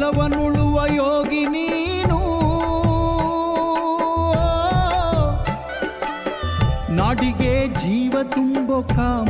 ಹೊಲವನುಳುವ ಯೋಗಿ ನೀನು. ನಾಡಿಗೆ ಜೀವ ತುಂಬೋ ಕಾಮಧೇನು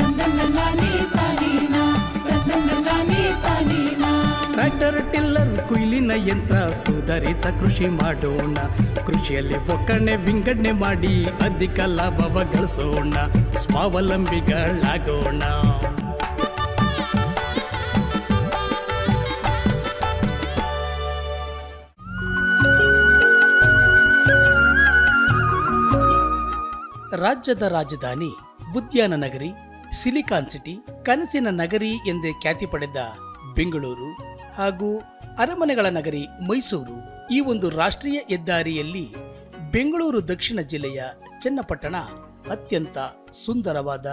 ಟ್ರ್ಯಾಕ್ಟರ್ ಟಿಲ್ಲರ್ ಕುಯ್ಲಿನ ಯಂತ್ರ, ಸುಧಾರಿತ ಕೃಷಿ ಮಾಡೋಣ. ಕೃಷಿಯಲ್ಲಿ ಒಕ್ಕಣೆ ವಿಂಗಡಣೆ ಮಾಡಿ ಅಧಿಕ ಲಾಭವ ಗಳಿಸೋಣ. ಸ್ವಾವಲಂಬಿಗಳಾಗೋಣ. ರಾಜ್ಯದ ರಾಜಧಾನಿ ಬುದ್ಯಾನ ನಗರಿ, ಸಿಲಿಕಾನ್ ಸಿಟಿ, ಕನಸಿನ ನಗರಿ ಎಂದೇ ಖ್ಯಾತಿ ಪಡೆದ ಬೆಂಗಳೂರು ಹಾಗೂ ಅರಮನೆಗಳ ನಗರಿ ಮೈಸೂರು ಈ ಒಂದು ರಾಷ್ಟ್ರೀಯ ಹೆದ್ದಾರಿಯಲ್ಲಿ ಬೆಂಗಳೂರು ದಕ್ಷಿಣ ಜಿಲ್ಲೆಯ ಚನ್ನಪಟ್ಟಣ ಅತ್ಯಂತ ಸುಂದರವಾದ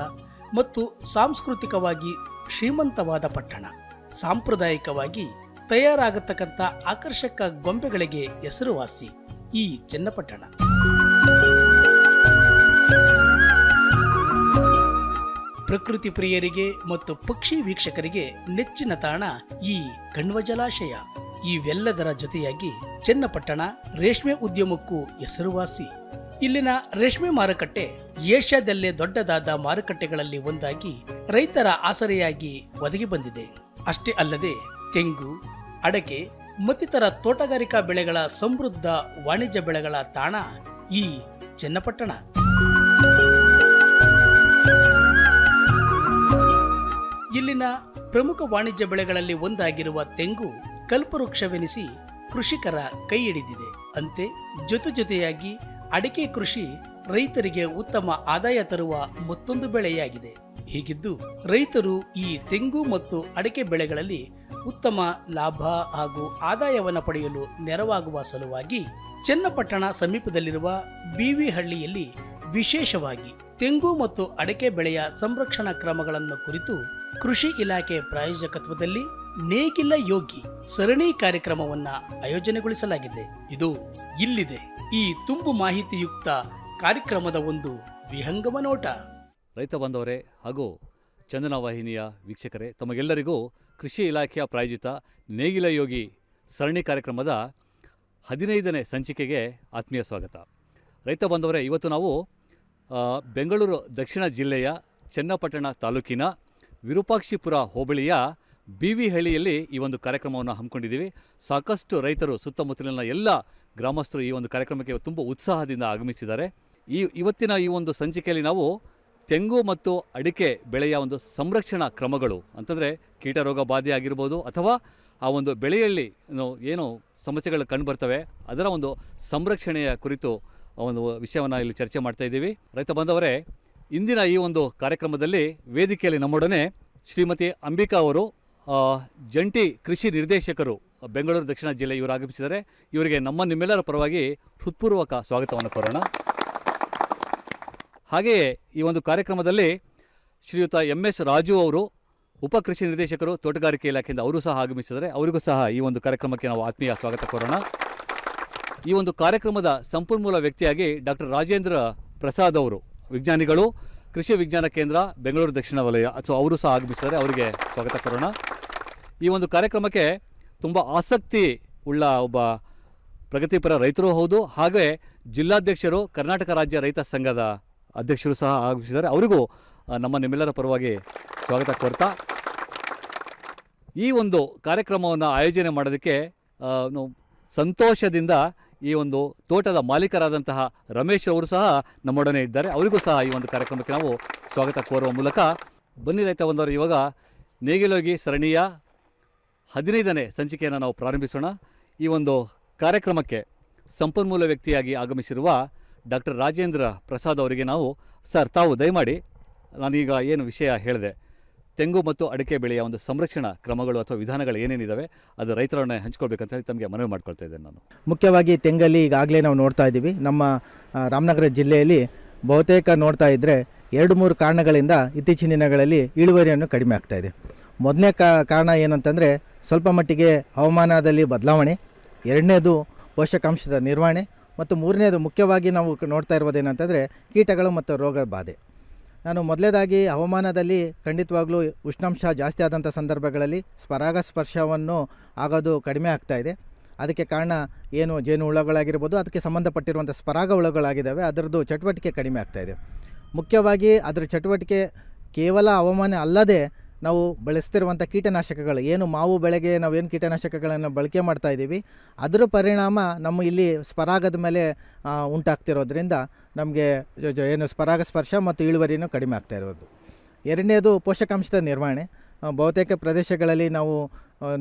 ಮತ್ತು ಸಾಂಸ್ಕೃತಿಕವಾಗಿ ಶ್ರೀಮಂತವಾದ ಪಟ್ಟಣ. ಸಾಂಪ್ರದಾಯಿಕವಾಗಿ ತಯಾರಾಗತಕ್ಕಂಥ ಆಕರ್ಷಕ ಗೊಂಬೆಗಳಿಗೆ ಹೆಸರುವಾಸಿ ಈ ಚನ್ನಪಟ್ಟಣ. ಪ್ರಕೃತಿ ಪ್ರಿಯರಿಗೆ ಮತ್ತು ಪಕ್ಷಿ ವೀಕ್ಷಕರಿಗೆ ನೆಚ್ಚಿನ ತಾಣ ಈ ಕಣ್ವ ಜಲಾಶಯ. ಇವೆಲ್ಲದರ ಜೊತೆಯಾಗಿ ಚನ್ನಪಟ್ಟಣ ರೇಷ್ಮೆ ಉದ್ಯಮಕ್ಕೂ ಹೆಸರುವಾಸಿ. ಇಲ್ಲಿನ ರೇಷ್ಮೆ ಮಾರುಕಟ್ಟೆ ಏಷ್ಯಾದಲ್ಲೇ ದೊಡ್ಡದಾದ ಮಾರುಕಟ್ಟೆಗಳಲ್ಲಿ ಒಂದಾಗಿ ರೈತರ ಆಸರೆಯಾಗಿ ಒದಗಿ ಬಂದಿದೆ. ಅಷ್ಟೇ ಅಲ್ಲದೆ ತೆಂಗು, ಅಡಕೆ ಮತ್ತಿತರ ತೋಟಗಾರಿಕಾ ಬೆಳೆಗಳ ಸಮೃದ್ಧ ವಾಣಿಜ್ಯ ಬೆಳೆಗಳ ತಾಣ ಈ ಚನ್ನಪಟ್ಟಣ. ಇಲ್ಲಿನ ಪ್ರಮುಖ ವಾಣಿಜ್ಯ ಬೆಳೆಗಳಲ್ಲಿ ಒಂದಾಗಿರುವ ತೆಂಗು ಕಲ್ಪವೃಕ್ಷವೆನಿಸಿ ಕೃಷಿಕರ ಕೈ ಹಿಡಿದಿದೆ. ಅಂತೆ ಜೊತೆ ಜೊತೆಯಾಗಿ ಅಡಿಕೆ ಕೃಷಿ ರೈತರಿಗೆ ಉತ್ತಮ ಆದಾಯ ತರುವ ಮತ್ತೊಂದು ಬೆಳೆಯಾಗಿದೆ. ಹೀಗಿದ್ದು ರೈತರು ಈ ತೆಂಗು ಮತ್ತು ಅಡಿಕೆ ಬೆಳೆಗಳಲ್ಲಿ ಉತ್ತಮ ಲಾಭ ಹಾಗೂ ಆದಾಯವನ್ನು ಪಡೆಯಲು ನೆರವಾಗುವ ಸಲುವಾಗಿ ಚನ್ನಪಟ್ಟಣ ಸಮೀಪದಲ್ಲಿರುವ ಬಿವಿ ಹಳ್ಳಿಯಲ್ಲಿ ವಿಶೇಷವಾಗಿ ತೆಂಗು ಮತ್ತು ಅಡಕೆ ಬೆಳೆಯ ಸಂರಕ್ಷಣಾ ಕ್ರಮಗಳನ್ನು ಕುರಿತು ಕೃಷಿ ಇಲಾಖೆ ಪ್ರಾಯೋಜಕತ್ವದಲ್ಲಿ ನೇಗಿಲ ಯೋಗಿ ಸರಣಿ ಕಾರ್ಯಕ್ರಮವನ್ನು ಆಯೋಜನೆಗೊಳಿಸಲಾಗಿದೆ. ಇದು ಇಲ್ಲಿದೆ. ಈ ತುಂಬು ಮಾಹಿತಿಯುಕ್ತ ಕಾರ್ಯಕ್ರಮದ ಒಂದು ವಿಹಂಗಮ ನೋಟ. ರೈತ ಬಾಂಧವರೇ ಹಾಗೂ ಚಂದನ ವಾಹಿನಿಯ ವೀಕ್ಷಕರೇ, ತಮಗೆಲ್ಲರಿಗೂ ಕೃಷಿ ಇಲಾಖೆಯ ಪ್ರಾಯೋಜಿತ ನೇಗಿಲ ಯೋಗಿ ಸರಣಿ ಕಾರ್ಯಕ್ರಮದ ಹದಿನೈದನೇ ಸಂಚಿಕೆಗೆ ಆತ್ಮೀಯ ಸ್ವಾಗತ. ರೈತ ಬಾಂಧವರೇ, ಇವತ್ತು ನಾವು ಬೆಂಗಳೂರು ದಕ್ಷಿಣ ಜಿಲ್ಲೆಯ ಚನ್ನಪಟ್ಟಣ ತಾಲೂಕಿನ ವಿರೂಪಾಕ್ಷಿಪುರ ಹೋಬಳಿಯ ಬಿ ವಿ ಹಳ್ಳಿಯಲ್ಲಿ ಈ ಒಂದು ಕಾರ್ಯಕ್ರಮವನ್ನು ಹಮ್ಮಿಕೊಂಡಿದ್ದೀವಿ. ಸಾಕಷ್ಟು ರೈತರು ಸುತ್ತಮುತ್ತಲಿನ ಎಲ್ಲ ಗ್ರಾಮಸ್ಥರು ಈ ಒಂದು ಕಾರ್ಯಕ್ರಮಕ್ಕೆ ತುಂಬ ಉತ್ಸಾಹದಿಂದ ಆಗಮಿಸಿದ್ದಾರೆ. ಈ ಇವತ್ತಿನ ಈ ಒಂದು ಸಂಚಿಕೆಯಲ್ಲಿ ನಾವು ತೆಂಗು ಮತ್ತು ಅಡಿಕೆ ಬೆಳೆಯ ಒಂದು ಸಂರಕ್ಷಣಾ ಕ್ರಮಗಳು ಅಂತಂದರೆ ಕೀಟರೋಗ ಬಾಧೆ ಆಗಿರ್ಬೋದು ಅಥವಾ ಆ ಒಂದು ಬೆಳೆಯಲ್ಲಿ ಏನು ಸಮಸ್ಯೆಗಳು ಕಂಡುಬರ್ತವೆ ಅದರ ಒಂದು ಸಂರಕ್ಷಣೆಯ ಕುರಿತು ಒಂದು ವಿಷಯವನ್ನು ಇಲ್ಲಿ ಚರ್ಚೆ ಮಾಡ್ತಾ ಇದ್ದೀವಿ. ರೈತ ಬಂದವರೇ ಇಂದಿನ ಈ ಒಂದು ಕಾರ್ಯಕ್ರಮದಲ್ಲಿ ವೇದಿಕೆಯಲ್ಲಿ ನಮ್ಮೊಡನೆ ಶ್ರೀಮತಿ ಅಂಬಿಕಾ ಅವರು ಜಂಟಿ ಕೃಷಿ ನಿರ್ದೇಶಕರು, ಬೆಂಗಳೂರು ದಕ್ಷಿಣ ಜಿಲ್ಲೆ ಇವರು ಆಗಮಿಸಿದ್ದಾರೆ. ಇವರಿಗೆ ನಮ್ಮ ನಿಮ್ಮೆಲ್ಲರ ಪರವಾಗಿ ಹೃತ್ಪೂರ್ವಕ ಸ್ವಾಗತವನ್ನು ಕೋರೋಣ. ಹಾಗೆಯೇ ಈ ಒಂದು ಕಾರ್ಯಕ್ರಮದಲ್ಲಿ ಶ್ರೀಯುತ ಎಂ ಎಸ್ ರಾಜು ಅವರು, ಉಪ ಕೃಷಿ ನಿರ್ದೇಶಕರು, ತೋಟಗಾರಿಕೆ ಇಲಾಖೆಯಿಂದ ಅವರು ಸಹ ಆಗಮಿಸಿದ್ದಾರೆ. ಅವರಿಗೂ ಸಹ ಈ ಒಂದು ಕಾರ್ಯಕ್ರಮಕ್ಕೆ ನಾವು ಆತ್ಮೀಯ ಸ್ವಾಗತ ಕೋರೋಣ. ಈ ಒಂದು ಕಾರ್ಯಕ್ರಮದ ಸಂಪನ್ಮೂಲ ವ್ಯಕ್ತಿಯಾಗಿ ಡಾಕ್ಟರ್ ರಾಜೇಂದ್ರ ಪ್ರಸಾದ್ ಅವರು ವಿಜ್ಞಾನಿಗಳು, ಕೃಷಿ ವಿಜ್ಞಾನ ಕೇಂದ್ರ, ಬೆಂಗಳೂರು ದಕ್ಷಿಣ ವಲಯ. ಸೊ ಅವರು ಸಹ ಆಗಮಿಸಿದ್ದಾರೆ. ಅವರಿಗೆ ಸ್ವಾಗತ ಕೋರೋಣ. ಈ ಒಂದು ಕಾರ್ಯಕ್ರಮಕ್ಕೆ ತುಂಬ ಆಸಕ್ತಿ ಉಳ್ಳ ಒಬ್ಬ ಪ್ರಗತಿಪರ ರೈತರು ಹೌದು. ಹಾಗೆ ಜಿಲ್ಲಾಧ್ಯಕ್ಷರು, ಕರ್ನಾಟಕ ರಾಜ್ಯ ರೈತ ಸಂಘದ ಅಧ್ಯಕ್ಷರು ಸಹ ಆಗಮಿಸಿದ್ದಾರೆ. ಅವರಿಗೂ ನಮ್ಮ ನಿಮ್ಮೆಲ್ಲರ ಪರವಾಗಿ ಸ್ವಾಗತ ಕೋರ್ತಾ. ಈ ಒಂದು ಕಾರ್ಯಕ್ರಮವನ್ನು ಆಯೋಜನೆ ಮಾಡೋದಕ್ಕೆ ಸಂತೋಷದಿಂದ ಈ ಒಂದು ತೋಟದ ಮಾಲೀಕರಾದಂತಹ ರಮೇಶ್ ಅವರು ಸಹ ನಮ್ಮೊಡನೆ ಇದ್ದಾರೆ. ಅವರಿಗೂ ಸಹ ಈ ಒಂದು ಕಾರ್ಯಕ್ರಮಕ್ಕೆ ನಾವು ಸ್ವಾಗತ ಕೋರುವ ಮೂಲಕ. ಬನ್ನಿ ರೈತ ಬಂದವರು, ಇವಾಗ ನೇಗಿಲೋಗಿ ಸರಣಿಯ ಹದಿನೈದನೇ ಸಂಚಿಕೆಯನ್ನು ನಾವು ಪ್ರಾರಂಭಿಸೋಣ. ಈ ಒಂದು ಕಾರ್ಯಕ್ರಮಕ್ಕೆ ಸಂಪನ್ಮೂಲ ವ್ಯಕ್ತಿಯಾಗಿ ಆಗಮಿಸಿರುವ ಡಾಕ್ಟರ್ ರಾಜೇಂದ್ರ ಪ್ರಸಾದ್ ಅವರಿಗೆ ನಾವು ಸರ್ ತಾವು ದಯಮಾಡಿ ನಾನೀಗ ಏನು ವಿಷಯ ಹೇಳಿದೆ. ತೆಂಗು ಮತ್ತು ಅಡಿಕೆ ಬೆಳೆಯ ಒಂದು ಸಂರಕ್ಷಣಾ ಕ್ರಮಗಳು ಅಥವಾ ವಿಧಾನಗಳು ಏನೇನಿದ್ದಾವೆ ಅದು ರೈತರನ್ನ ಹಂಚ್ಕೊಳ್ಬೇಕಂತ ಹೇಳಿ ತಮಗೆ ಮನವಿ ಮಾಡ್ಕೊಳ್ತಾ ಇದ್ದೇನೆ ನಾನು. ಮುಖ್ಯವಾಗಿ ತೆಂಗಲ್ಲಿ ಈಗಾಗಲೇ ನಾವು ನೋಡ್ತಾ ಇದ್ದೀವಿ. ನಮ್ಮ ರಾಮನಗರ ಜಿಲ್ಲೆಯಲ್ಲಿ ಬಹುತೇಕ ನೋಡ್ತಾ ಇದ್ದರೆ ಎರಡು ಮೂರು ಕಾರಣಗಳಿಂದ ಇತ್ತೀಚಿನ ದಿನಗಳಲ್ಲಿ ಇಳುವರಿಯನ್ನು ಕಡಿಮೆ ಆಗ್ತಾ ಇದೆ. ಮೊದಲನೇ ಕಾರಣ ಏನಂತಂದರೆ ಸ್ವಲ್ಪ ಮಟ್ಟಿಗೆ ಹವಾಮಾನದಲ್ಲಿ ಬದಲಾವಣೆ, ಎರಡನೇದು ಪೋಷಕಾಂಶದ ನಿರ್ವಹಣೆ, ಮತ್ತು ಮೂರನೇದು ಮುಖ್ಯವಾಗಿ ನಾವು ನೋಡ್ತಾ ಇರೋದೇನಂತಂದರೆ ಕೀಟಗಳು ಮತ್ತು ರೋಗ ಬಾಧೆ. ನಾನು ಮೊದಲೇದಾಗಿ ಹವಾಮಾನದಲ್ಲಿ ಖಂಡಿತವಾಗ್ಲೂ ಉಷ್ಣಾಂಶ ಜಾಸ್ತಿ ಆದಂಥ ಸಂದರ್ಭಗಳಲ್ಲಿ ಸ್ಪರಾಗಸ್ಪರ್ಶವನ್ನು ಆಗೋದು ಕಡಿಮೆ ಆಗ್ತಾ ಇದೆ. ಅದಕ್ಕೆ ಕಾರಣ ಏನು ಜೇನು ಹುಳಗಳಾಗಿರ್ಬೋದು, ಅದಕ್ಕೆ ಸಂಬಂಧಪಟ್ಟಿರುವಂಥ ಸ್ಪರಾಗ ಹುಳಗಳಾಗಿದ್ದಾವೆ, ಅದರದ್ದು ಚಟುವಟಿಕೆ ಕಡಿಮೆ ಆಗ್ತಾಯಿದೆ ಮುಖ್ಯವಾಗಿ ಅದರ ಚಟುವಟಿಕೆ ಕೇವಲ ಹವಾಮಾನ ಅಲ್ಲದೆ ನಾವು ಬಳಸ್ತಿರುವಂಥ ಕೀಟನಾಶಕಗಳು, ಏನು ಮಾವು ಬೆಳೆಗೆ ನಾವೇನು ಕೀಟನಾಶಕಗಳನ್ನು ಬಳಕೆ ಮಾಡ್ತಾ ಇದ್ದೀವಿ, ಅದರ ಪರಿಣಾಮ ನಮ್ಮ ಇಲ್ಲಿ ಸ್ಪರಾಗದ ಮೇಲೆ ಉಂಟಾಗ್ತಿರೋದ್ರಿಂದ ನಮಗೆ ಏನು ಸ್ಪರಾಗ ಸ್ಪರ್ಶ ಮತ್ತು ಇಳುವರಿನೂ ಕಡಿಮೆ ಆಗ್ತಾ ಇರೋದು. ಎರಡನೇದು ಪೋಷಕಾಂಶದ ನಿರ್ವಹಣೆ. ಬಹುತೇಕ ಪ್ರದೇಶಗಳಲ್ಲಿ ನಾವು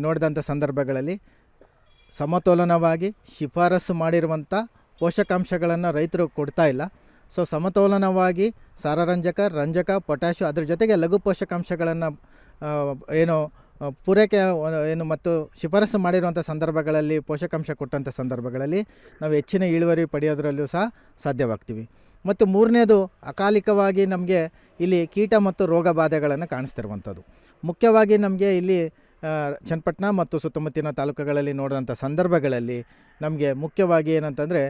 ನೋಡಿದಂಥ ಸಂದರ್ಭಗಳಲ್ಲಿ ಸಮತೋಲನವಾಗಿ ಶಿಫಾರಸು ಮಾಡಿರುವಂಥ ಪೋಷಕಾಂಶಗಳನ್ನು ರೈತರು ಕೊಡ್ತಾ ಇಲ್ಲ. ಸೊ ಸಮತೋಲನವಾಗಿ ಸಾರರಂಜಕ, ರಂಜಕ, ಪೊಟ್ಯಾಷು ಅದ್ರ ಜೊತೆಗೆ ಲಘು ಪೋಷಕಾಂಶಗಳನ್ನು ಏನು ಪೂರೈಕೆ, ಏನು, ಮತ್ತು ಶಿಫಾರಸು ಮಾಡಿರುವಂಥ ಸಂದರ್ಭಗಳಲ್ಲಿ, ಪೋಷಕಾಂಶ ಕೊಟ್ಟಂಥ ಸಂದರ್ಭಗಳಲ್ಲಿ ನಾವು ಹೆಚ್ಚಿನ ಇಳುವರಿ ಪಡೆಯೋದರಲ್ಲೂ ಸಹ ಸಾಧ್ಯವಾಗ್ತೀವಿ. ಮತ್ತು ಮೂರನೇದು ಅಕಾಲಿಕವಾಗಿ ನಮಗೆ ಇಲ್ಲಿ ಕೀಟ ಮತ್ತು ರೋಗ ಬಾಧೆಗಳನ್ನು ಕಾಣಿಸ್ತಿರುವಂಥದ್ದು. ಮುಖ್ಯವಾಗಿ ನಮಗೆ ಇಲ್ಲಿ ಚನ್ನಪಟ್ಟಣ ಮತ್ತು ಸುತ್ತಮುತ್ತಿನ ತಾಲೂಕುಗಳಲ್ಲಿ ನೋಡಿದಂಥ ಸಂದರ್ಭಗಳಲ್ಲಿ ನಮಗೆ ಮುಖ್ಯವಾಗಿ ಏನಂತಂದರೆ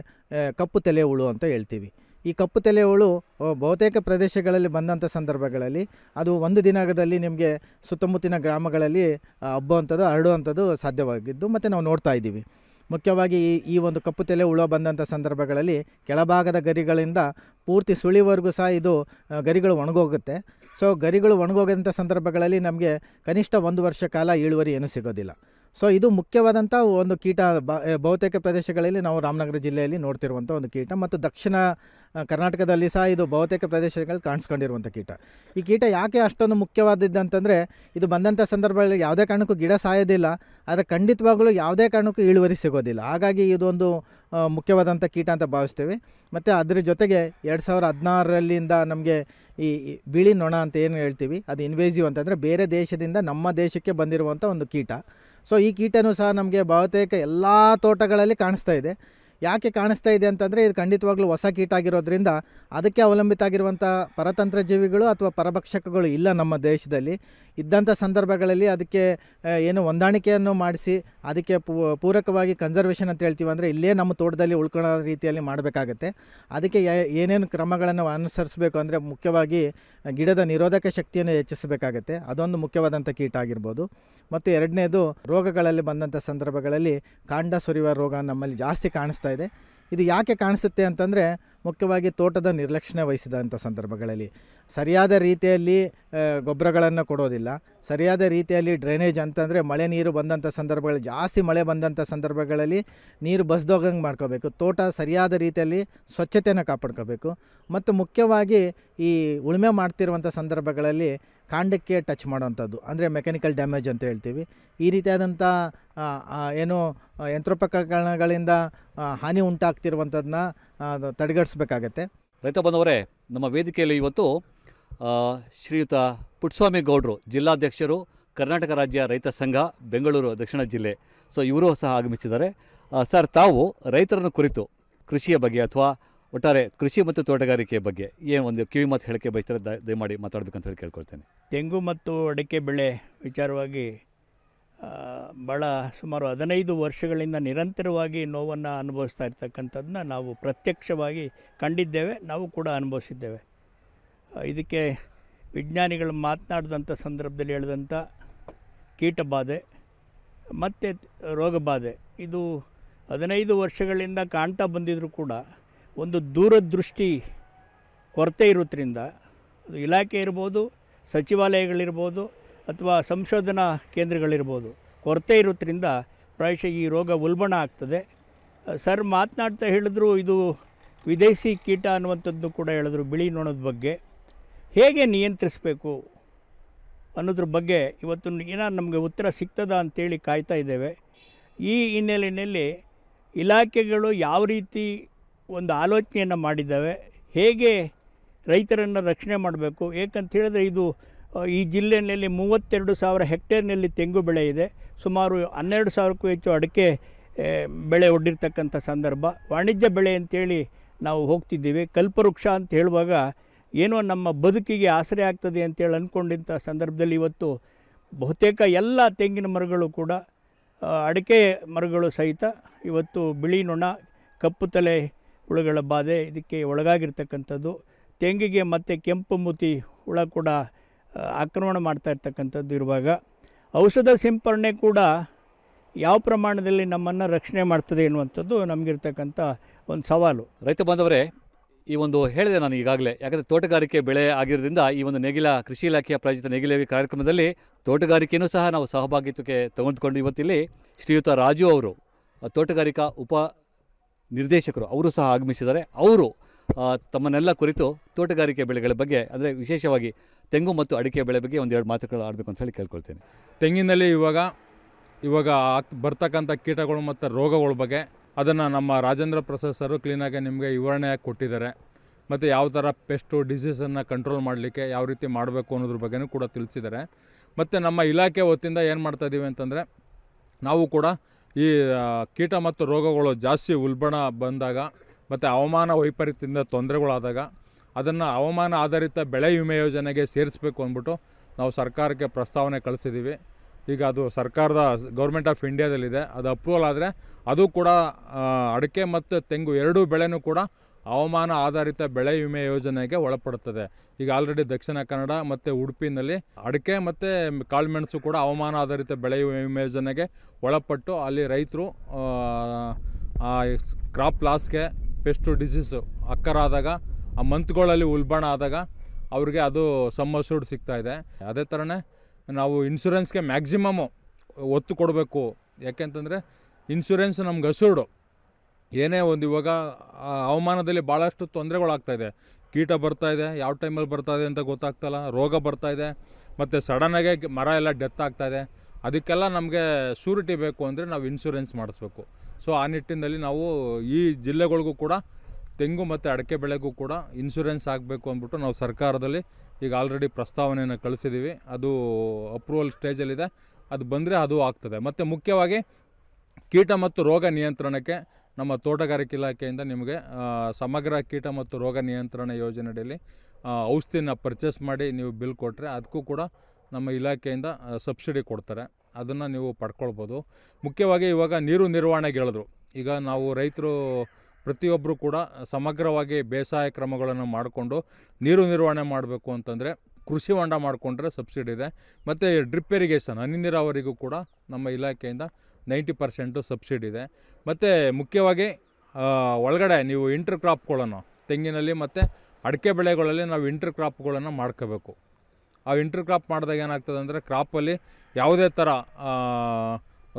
ಕಪ್ಪು ತಲೆ ಹುಳು ಅಂತ ಹೇಳ್ತೀವಿ. ಈ ಕಪ್ಪು ತಲೆ ಹುಳು ಆ, ಬಹುತೇಕ ಪ್ರದೇಶಗಳಲ್ಲಿ ಬಂದಂಥ ಸಂದರ್ಭಗಳಲ್ಲಿ ಅದು ಒಂದು ದಿನದಲ್ಲಿ ನಿಮಗೆ ಸುತ್ತಮುತ್ತಿನ ಗ್ರಾಮಗಳಲ್ಲಿ ಹಬ್ಬುವಂಥದ್ದು ಹರಡುವಂಥದ್ದು ಸಾಧ್ಯವಾಗಿದ್ದು ಮತ್ತು ನಾವು ನೋಡ್ತಾ ಇದ್ದೀವಿ. ಮುಖ್ಯವಾಗಿ ಈ ಈ ಒಂದು ಕಪ್ಪು ತಲೆ ಹುಳ ಬಂದಂಥ ಸಂದರ್ಭಗಳಲ್ಲಿ ಕೆಳಭಾಗದ ಗರಿಗಳಿಂದ ಪೂರ್ತಿ ಸುಳಿವರೆಗೂ ಸಹ ಇದು ಗರಿಗಳು ಒಣಗೋಗುತ್ತೆ. ಸೊ ಗರಿಗಳು ಒಣಗೋಗಂಥ ಸಂದರ್ಭಗಳಲ್ಲಿ ನಮಗೆ ಕನಿಷ್ಠ ಒಂದು ವರ್ಷ ಕಾಲ ಇಳುವರಿ ಏನೂ ಸಿಗೋದಿಲ್ಲ. ಸೊ ಇದು ಮುಖ್ಯವಾದಂಥ ಒಂದು ಕೀಟ ಬಹುತೇಕ ಪ್ರದೇಶಗಳಲ್ಲಿ ನಾವು ರಾಮನಗರ ಜಿಲ್ಲೆಯಲ್ಲಿ ನೋಡ್ತಿರುವಂಥ ಒಂದು ಕೀಟ ಮತ್ತು ದಕ್ಷಿಣ ಕರ್ನಾಟಕದಲ್ಲಿ ಸಹ ಇದು ಬಹುತೇಕ ಪ್ರದೇಶಗಳಲ್ಲಿ ಕಾಣಿಸ್ಕೊಂಡಿರುವಂಥ ಕೀಟ. ಈ ಕೀಟ ಯಾಕೆ ಅಷ್ಟೊಂದು ಮುಖ್ಯವಾದದ್ದು ಅಂತಂದರೆ ಇದು ಬಂದಂಥ ಸಂದರ್ಭಗಳಲ್ಲಿ ಯಾವುದೇ ಕಾರಣಕ್ಕೂ ಗಿಡ ಸಾಯೋದಿಲ್ಲ, ಆದರೆ ಖಂಡಿತವಾಗಲೂ ಯಾವುದೇ ಕಾರಣಕ್ಕೂ ಇಳುವರಿ ಸಿಗೋದಿಲ್ಲ. ಹಾಗಾಗಿ ಇದೊಂದು ಮುಖ್ಯವಾದಂಥ ಕೀಟ ಅಂತ ಭಾವಿಸ್ತೇವೆ. ಮತ್ತು ಅದರ ಜೊತೆಗೆ ಎರಡು ಸಾವಿರ ಹದಿನಾರರಲ್ಲಿಂದ ನಮಗೆ ಈ ಬಿಳಿ ನೊಣ ಅಂತ ಏನು ಹೇಳ್ತೀವಿ, ಅದು ಇನ್ವೇಸಿವ್ ಅಂತಂದರೆ ಬೇರೆ ದೇಶದಿಂದ ನಮ್ಮ ದೇಶಕ್ಕೆ ಬಂದಿರುವಂಥ ಒಂದು ಕೀಟ. ಸೊ ಈ ಕೀಟನೂ ಸಹ ನಮಗೆ ಬಹುತೇಕ ಎಲ್ಲ ತೋಟಗಳಲ್ಲಿ ಕಾಣಿಸ್ತಾ ಇದೆ. ಯಾಕೆ ಕಾಣಿಸ್ತಾ ಇದೆ ಅಂತಂದರೆ, ಇದು ಖಂಡಿತವಾಗ್ಲೂ ಹೊಸ ಕೀಟ ಆಗಿರೋದ್ರಿಂದ ಅದಕ್ಕೆ ಅವಲಂಬಿತ ಆಗಿರುವಂಥ ಪರತಂತ್ರ ಜೀವಿಗಳು ಅಥವಾ ಪರಭಕ್ಷಕಗಳು ಇಲ್ಲ ನಮ್ಮ ದೇಶದಲ್ಲಿ. ಇದ್ದಂಥ ಸಂದರ್ಭಗಳಲ್ಲಿ ಅದಕ್ಕೆ ಏನು ಹೊಂದಾಣಿಕೆಯನ್ನು ಮಾಡಿಸಿ, ಅದಕ್ಕೆ ಪೂರಕವಾಗಿ ಕನ್ಸರ್ವೇಷನ್ ಅಂತ ಹೇಳ್ತೀವಿ ಅಂದರೆ ಇಲ್ಲೇ ನಮ್ಮ ತೋಟದಲ್ಲಿ ಉಳ್ಕೊಳ್ಳೋ ರೀತಿಯಲ್ಲಿ ಮಾಡಬೇಕಾಗತ್ತೆ. ಅದಕ್ಕೆ ಏನೇನು ಕ್ರಮಗಳನ್ನು ಅನುಸರಿಸಬೇಕು ಅಂದರೆ ಮುಖ್ಯವಾಗಿ ಗಿಡದ ನಿರೋಧಕ ಶಕ್ತಿಯನ್ನು ಹೆಚ್ಚಿಸಬೇಕಾಗತ್ತೆ. ಅದೊಂದು ಮುಖ್ಯವಾದಂಥ ಕೀಟ ಆಗಿರ್ಬೋದು. ಮತ್ತು ಎರಡನೇದು ರೋಗಗಳಲ್ಲಿ ಬಂದಂಥ ಸಂದರ್ಭಗಳಲ್ಲಿ ಕಾಂಡ ಸುರಿಯುವ ರೋಗ ನಮ್ಮಲ್ಲಿ ಜಾಸ್ತಿ ಕಾಣಿಸ್ತಾ ಇದೆ. ಇದು ಯಾಕೆ ಕಾಣಿಸುತ್ತೆ ಅಂತಂದರೆ ಮುಖ್ಯವಾಗಿ ತೋಟದ ನಿರ್ಲಕ್ಷಣೆ ವಹಿಸಿದಂಥ ಸಂದರ್ಭಗಳಲ್ಲಿ. ಸರಿಯಾದ ರೀತಿಯಲ್ಲಿ ಗೊಬ್ಬರಗಳನ್ನು ಕೊಡೋದಿಲ್ಲ. ಸರಿಯಾದ ರೀತಿಯಲ್ಲಿ ಡ್ರೈನೇಜ್ ಅಂತಂದರೆ ಮಳೆ ನೀರು ಬಂದಂಥ ಸಂದರ್ಭಗಳಲ್ಲಿ, ಜಾಸ್ತಿ ಮಳೆ ಬಂದಂಥ ಸಂದರ್ಭಗಳಲ್ಲಿ ನೀರು ಬಸ್ದೋಗಂಗೆ ಮಾಡ್ಕೋಬೇಕು. ತೋಟ ಸರಿಯಾದ ರೀತಿಯಲ್ಲಿ ಸ್ವಚ್ಛತೆಯನ್ನು ಕಾಪಾಡ್ಕೋಬೇಕು. ಮತ್ತು ಮುಖ್ಯವಾಗಿ ಈ ಉಳುಮೆ ಮಾಡ್ತಿರುವಂಥ ಸಂದರ್ಭಗಳಲ್ಲಿ ಕಾಂಡಕ್ಕೆ ಟಚ್ ಮಾಡೋವಂಥದ್ದು, ಅಂದರೆ ಮೆಕ್ಯಾನಿಕಲ್ ಡ್ಯಾಮೇಜ್ ಅಂತ ಹೇಳ್ತೀವಿ. ಈ ರೀತಿಯಾದಂಥ ಏನು ಯಂತ್ರೋಪಕರಣಗಳಿಂದ ಹಾನಿ ಉಂಟಾಗ್ತಿರುವಂಥದ್ದನ್ನ ತಡೆಗಟ್ಟಿಸ್ಬೇಕಾಗತ್ತೆ ರೈತ ಬಂದವರೇ ನಮ್ಮ ವೇದಿಕೆಯಲ್ಲಿ ಇವತ್ತು ಶ್ರೀಯುತ ಪುಟ್ಸ್ವಾಮಿ ಗೌಡ್ರು, ಜಿಲ್ಲಾಧ್ಯಕ್ಷರು, ಕರ್ನಾಟಕ ರಾಜ್ಯ ರೈತ ಸಂಘ, ಬೆಂಗಳೂರು, ದಕ್ಷಿಣ ಜಿಲ್ಲೆ. ಸೊ, ಇವರು ಸಹ ಆಗಮಿಸಿದ್ದಾರೆ. ಸರ್, ತಾವು ರೈತರನ್ನು ಕುರಿತು ಕೃಷಿಯ ಬಗ್ಗೆ ಅಥವಾ ಒಟ್ಟಾರೆ ಕೃಷಿ ಮತ್ತು ತೋಟಗಾರಿಕೆ ಬಗ್ಗೆ ಏನು ಒಂದು ಕಿವಿ ಮಾತು ಹೇಳಕ್ಕೆ ಬಯಸ್ತಾರೆ, ದಯ- ದಯಮಾಡಿ ಮಾತಾಡ್ಬೇಕಂತ ಹೇಳಿ ಕೇಳ್ಕೊಳ್ತೇನೆ. ತೆಂಗು ಮತ್ತು ಅಡಿಕೆ ಬೆಳೆ ವಿಚಾರವಾಗಿ ಭಾಳ ಸುಮಾರು ಹದಿನೈದು ವರ್ಷಗಳಿಂದ ನಿರಂತರವಾಗಿ ನೋವನ್ನು ಅನುಭವಿಸ್ತಾ ಇರ್ತಕ್ಕಂಥದ್ದನ್ನ ನಾವು ಪ್ರತ್ಯಕ್ಷವಾಗಿ ಕಂಡಿದ್ದೇವೆ, ನಾವು ಕೂಡ ಅನುಭವಿಸಿದ್ದೇವೆ. ಇದಕ್ಕೆ ವಿಜ್ಞಾನಿಗಳು ಮಾತನಾಡಿದಂಥ ಸಂದರ್ಭದಲ್ಲಿ ಹೇಳಿದಂಥ ಕೀಟಬಾಧೆ ಮತ್ತು ರೋಗಬಾಧೆ, ಇದು ಹದಿನೈದು ವರ್ಷಗಳಿಂದ ಕಾಣ್ತಾ ಬಂದಿದ್ದರೂ ಕೂಡ ಒಂದು ದೂರದೃಷ್ಟಿ ಕೊರತೆ ಇರೋದ್ರಿಂದ ಅದು ಇಲಾಖೆ ಇರ್ಬೋದು, ಸಚಿವಾಲಯಗಳಿರ್ಬೋದು ಅಥವಾ ಸಂಶೋಧನಾ ಕೇಂದ್ರಗಳಿರ್ಬೋದು, ಕೊರತೆ ಇರೋದ್ರಿಂದ ಪ್ರಾಯಶಃ ಈ ರೋಗ ಉಲ್ಬಣ ಆಗ್ತದೆ. ಸರ್, ಮಾತನಾಡ್ತಾ ಹೇಳಿದ್ರು ಇದು ವಿದೇಶಿ ಕೀಟ ಅನ್ನುವಂಥದ್ದು ಕೂಡ ಹೇಳಿದ್ರು ಬಿಳಿ ನೊಣದ ಬಗ್ಗೆ. ಹೇಗೆ ನಿಯಂತ್ರಿಸಬೇಕು ಅನ್ನೋದ್ರ ಬಗ್ಗೆ ಇವತ್ತು ಏನೋ ನಮಗೆ ಉತ್ತರ ಸಿಗ್ತದ ಅಂತೇಳಿ ಕಾಯ್ತಾ ಇದ್ದೇವೆ. ಈ ಹಿನ್ನೆಲೆಯಲ್ಲಿ ಇಲಾಖೆಗಳು ಯಾವ ರೀತಿ ಒಂದು ಆಲೋಚನೆಯನ್ನು ಮಾಡಿದ್ದಾವೆ. ಹೇಗೆ ರೈತರನ್ನು ರಕ್ಷಣೆ ಮಾಡಬೇಕು? ಏಕಂತ ಹೇಳಿದ್ರೆ ಇದು ಈ ಜಿಲ್ಲೆಯಲ್ಲಿ ಮೂವತ್ತೆರಡು ಸಾವಿರ ಹೆಕ್ಟೇರ್ನಲ್ಲಿ ತೆಂಗು ಬೆಳೆ ಇದೆ. ಸುಮಾರು ಹನ್ನೆರಡು ಸಾವಿರಕ್ಕೂ ಹೆಚ್ಚು ಅಡಿಕೆ ಬೆಳೆ ಒಡ್ಡಿರ್ತಕ್ಕಂಥ ಸಂದರ್ಭ. ವಾಣಿಜ್ಯ ಬೆಳೆ ಅಂತೇಳಿ ನಾವು ಹೋಗ್ತಿದ್ದೀವಿ. ಕಲ್ಪವೃಕ್ಷ ಅಂತ ಹೇಳುವಾಗ ಏನೋ ನಮ್ಮ ಬದುಕಿಗೆ ಆಸರೆ ಆಗ್ತದೆ ಅಂತೇಳಿ ಅಂದ್ಕೊಂಡಿದ್ದ ಸಂದರ್ಭದಲ್ಲಿ ಇವತ್ತು ಬಹುತೇಕ ಎಲ್ಲ ತೆಂಗಿನ ಮರಗಳು ಕೂಡ ಅಡಿಕೆ ಮರಗಳು ಸಹಿತ ಇವತ್ತು ಬಿಳಿ ನೊಣ, ಕಪ್ಪು ತಲೆ ಹುಳುಗಳ ಬಾಧೆ ಇದಕ್ಕೆ ಒಳಗಾಗಿರ್ತಕ್ಕಂಥದ್ದು. ತೆಂಗಿಗೆ ಮತ್ತು ಕೆಂಪು ಮುತಿ ಹುಳ ಕೂಡ ಆಕ್ರಮಣ ಮಾಡ್ತಾ ಇರ್ತಕ್ಕಂಥದ್ದು ಇರುವಾಗ. ಔಷಧ ಸಿಂಪರಣೆ ಕೂಡ ಯಾವ ಪ್ರಮಾಣದಲ್ಲಿ ನಮ್ಮನ್ನು ರಕ್ಷಣೆ ಮಾಡ್ತದೆ ಎನ್ನುವಂಥದ್ದು ನಮಗಿರ್ತಕ್ಕಂಥ ಒಂದು ಸವಾಲು. ರೈತ ಬಾಂಧವರೇ, ಈ ಒಂದು ಹೇಳಿದೆ ನಾನು ಈಗಾಗಲೇ. ಯಾಕಂದರೆ ತೋಟಗಾರಿಕೆ ಬೆಳೆ ಆಗಿರೋದ್ರಿಂದ ಈ ಒಂದು ನೆಗಿಲ ಕೃಷಿ ಇಲಾಖೆಯ ಪ್ರಾಯೋಜಿತ ನೇಗಿಲ ಕಾರ್ಯಕ್ರಮದಲ್ಲಿ ತೋಟಗಾರಿಕೆಯೂ ಸಹ ನಾವು ಸಹಭಾಗಿತ್ವಕ್ಕೆ ತೆಗೆದುಕೊಂಡು ಇವತ್ತಿಲ್ಲಿ ಶ್ರೀಯುತ ರಾಜು ಅವರು, ತೋಟಗಾರಿಕಾ ಉಪ ನಿರ್ದೇಶಕರು ಅವರು ಸಹ ಆಗಮಿಸಿದ್ದಾರೆ. ಅವರು ತಮ್ಮನ್ನೆಲ್ಲ ಕುರಿತು ತೋಟಗಾರಿಕೆ ಬೆಳೆಗಳ ಬಗ್ಗೆ, ಅಂದರೆ ವಿಶೇಷವಾಗಿ ತೆಂಗು ಮತ್ತು ಅಡಿಕೆ ಬೆಳೆ ಬಗ್ಗೆ ಒಂದೆರಡು ಮಾತುಗಳು ಆಡಬೇಕು ಅಂತ ಹೇಳಿ ಕೇಳ್ಕೊಳ್ತೇನೆ. ತೆಂಗಿನಲ್ಲಿ ಇವಾಗ ಇವಾಗ ಬರ್ತಕ್ಕಂಥ ಕೀಟಗಳು ಮತ್ತು ರೋಗಗಳ ಬಗ್ಗೆ ಅದನ್ನು ನಮ್ಮ ರಾಜೇಂದ್ರ ಪ್ರಸಾದ್ ಸರ್ ಕ್ಲೀನಾಗಿ ನಿಮಗೆ ವಿವರಣೆಯಾಗಿ ಕೊಟ್ಟಿದ್ದಾರೆ. ಮತ್ತು ಯಾವ ಥರ ಪೆಸ್ಟು ಡಿಸೀಸನ್ನು ಕಂಟ್ರೋಲ್ ಮಾಡಲಿಕ್ಕೆ ಯಾವ ರೀತಿ ಮಾಡಬೇಕು ಅನ್ನೋದ್ರ ಬಗ್ಗೆನೂ ಕೂಡ ತಿಳಿಸಿದ್ದಾರೆ. ಮತ್ತು ನಮ್ಮ ಇಲಾಖೆ ವತಿಯಿಂದ ಏನು ಮಾಡ್ತಾಯಿದ್ದೀವಿ ಅಂತಂದರೆ, ನಾವು ಕೂಡ ಈ ಕೀಟ ಮತ್ತು ರೋಗಗಳು ಜಾಸ್ತಿ ಉಲ್ಬಣ ಬಂದಾಗ ಮತ್ತು ಹವಾಮಾನ ವೈಪರೀತ್ಯದಿಂದ ತೊಂದರೆಗಳಾದಾಗ ಅದನ್ನು ಹವಾಮಾನ ಆಧಾರಿತ ಬೆಳೆ ವಿಮೆ ಯೋಜನೆಗೆ ಸೇರಿಸಬೇಕು ಅಂದ್ಬಿಟ್ಟು ನಾವು ಸರ್ಕಾರಕ್ಕೆ ಪ್ರಸ್ತಾವನೆ ಕಳಿಸಿದ್ದೀವಿ. ಈಗ ಅದು ಸರ್ಕಾರದ ಗೌರ್ಮೆಂಟ್ ಆಫ್ ಇಂಡಿಯಾದಲ್ಲಿದೆ. ಅದು ಅಪ್ರೂವಲ್ ಆದರೆ ಅದು ಕೂಡ ಅಡಿಕೆ ಮತ್ತು ತೆಂಗು ಎರಡೂ ಬೆಳೆನೂ ಕೂಡ ಹವಾಮಾನ ಆಧಾರಿತ ಬೆಳೆ ವಿಮೆ ಯೋಜನೆಗೆ ಒಳಪಡುತ್ತದೆ. ಈಗ ಆಲ್ರೆಡಿ ದಕ್ಷಿಣ ಕನ್ನಡ ಮತ್ತು ಉಡುಪಿನಲ್ಲಿ ಅಡಿಕೆ ಮತ್ತು ಕಾಳುಮೆಣಸು ಕೂಡ ಹವಾಮಾನ ಆಧಾರಿತ ಬೆಳೆ ವಿಮೆ ಯೋಜನೆಗೆ ಒಳಪಟ್ಟು ಅಲ್ಲಿ ರೈತರು ಕ್ರಾಪ್ ಲಾಸ್ಗೆ ಪೆಸ್ಟು ಡಿಸೀಸು ಅಕ್ಕರಾದಾಗ, ಆ ಮಂತ್ಗಳಲ್ಲಿ ಉಲ್ಬಣ ಆದಾಗ ಅವ್ರಿಗೆ ಅದು ಸಮ್ಮಸೂಡ್ ಸಿಗ್ತಾ ಇದೆ. ಅದೇ ಥರನೇ ನಾವು ಇನ್ಶೂರೆನ್ಸ್ಗೆ ಮ್ಯಾಕ್ಸಿಮಮ್ಮು ಒತ್ತು ಕೊಡಬೇಕು. ಯಾಕೆಂತಂದರೆ ಇನ್ಶೂರೆನ್ಸ್ ನಮ್ಗೆ ಹಸೂಡು. ಏನೇ ಒಂದು ಇವಾಗ ಹವಾಮಾನದಲ್ಲಿ ಭಾಳಷ್ಟು ತೊಂದರೆಗಳಾಗ್ತಾಯಿದೆ ಕೀಟ ಬರ್ತಾ ಇದೆ, ಯಾವ ಟೈಮಲ್ಲಿ ಬರ್ತಾ ಇದೆ ಅಂತ ಗೊತ್ತಾಗ್ತಲ್ಲ ರೋಗ ಬರ್ತಾ ಇದೆ, ಮತ್ತು ಸಡನ್ನಾಗೆ ಮರ ಎಲ್ಲ ಡೆತ್ ಇದೆ. ಅದಕ್ಕೆಲ್ಲ ನಮಗೆ ಶೂರಿಟಿ ಬೇಕು ಅಂದರೆ ನಾವು ಇನ್ಶೂರೆನ್ಸ್ ಮಾಡಿಸ್ಬೇಕು. ಸೊ ಆ ನಿಟ್ಟಿನಲ್ಲಿ ನಾವು ಈ ಜಿಲ್ಲೆಗಳಿಗೂ ಕೂಡ, ತೆಂಗು ಮತ್ತು ಅಡಿಕೆ ಬೆಳೆಗೂ ಕೂಡ ಇನ್ಶೂರೆನ್ಸ್ ಆಗಬೇಕು ಅಂದ್ಬಿಟ್ಟು ನಾವು ಸರ್ಕಾರದಲ್ಲಿ ಈಗ ಆಲ್ರೆಡಿ ಪ್ರಸ್ತಾವನೆಯನ್ನು ಕಳಿಸಿದ್ದೀವಿ ಅದು ಅಪ್ರೂವಲ್ ಸ್ಟೇಜಲ್ಲಿದೆ ಅದು ಬಂದರೆ ಅದು ಆಗ್ತದೆ. ಮತ್ತು ಮುಖ್ಯವಾಗಿ ಕೀಟ ಮತ್ತು ರೋಗ ನಿಯಂತ್ರಣಕ್ಕೆ ನಮ್ಮ ತೋಟಗಾರಿಕೆ ಇಲಾಖೆಯಿಂದ ನಿಮಗೆ ಸಮಗ್ರ ಕೀಟ ಮತ್ತು ರೋಗ ನಿಯಂತ್ರಣ ಯೋಜನೆಯಲ್ಲಿ ಔಷಧಿನ ಪರ್ಚೇಸ್ ಮಾಡಿ ನೀವು ಬಿಲ್ ಕೊಟ್ಟರೆ ಅದಕ್ಕೂ ಕೂಡ ನಮ್ಮ ಇಲಾಖೆಯಿಂದ ಸಬ್ಸಿಡಿ ಕೊಡ್ತಾರೆ. ಅದನ್ನು ನೀವು ಪಡ್ಕೊಳ್ಬೋದು. ಮುಖ್ಯವಾಗಿ ಇವಾಗ ನೀರು ನಿರ್ವಹಣೆಗೆ ಹೇಳಿದ್ರು. ಈಗ ನಾವು ರೈತರು ಪ್ರತಿಯೊಬ್ಬರು ಕೂಡ ಸಮಗ್ರವಾಗಿ ಬೇಸಾಯ ಕ್ರಮಗಳನ್ನು ಮಾಡಿಕೊಂಡು ನೀರು ನಿರ್ವಹಣೆ ಮಾಡಬೇಕು ಅಂತಂದರೆ ಕೃಷಿ ಹೊಂಡ ಮಾಡಿಕೊಂಡ್ರೆ ಸಬ್ಸಿಡಿ ಇದೆ. ಮತ್ತು ಡ್ರಿಪ್ ಇರಿಗೇಷನ್ ಹನಿ ನೀರಾವರಿಗೂ ಕೂಡ ನಮ್ಮ ಇಲಾಖೆಯಿಂದ ನೈಂಟಿ ಪರ್ಸೆಂಟು ಸಬ್ಸಿಡಿ ಇದೆ. ಮತ್ತು ಮುಖ್ಯವಾಗಿ ಒಳಗಡೆ ನೀವು ಇಂಟರ್ ಕ್ರಾಪ್ಗಳನ್ನು, ತೆಂಗಿನಲ್ಲಿ ಮತ್ತು ಅಡಿಕೆ ಬೆಳೆಗಳಲ್ಲಿ ನಾವು ಇಂಟರ್ ಕ್ರಾಪ್ಗಳನ್ನು ಮಾಡ್ಕೋಬೇಕು. ಆ ಇಂಟರ್ ಕ್ರಾಪ್ ಮಾಡಿದಾಗ ಏನಾಗ್ತದೆ ಅಂದರೆ ಕ್ರಾಪಲ್ಲಿ ಯಾವುದೇ ಥರ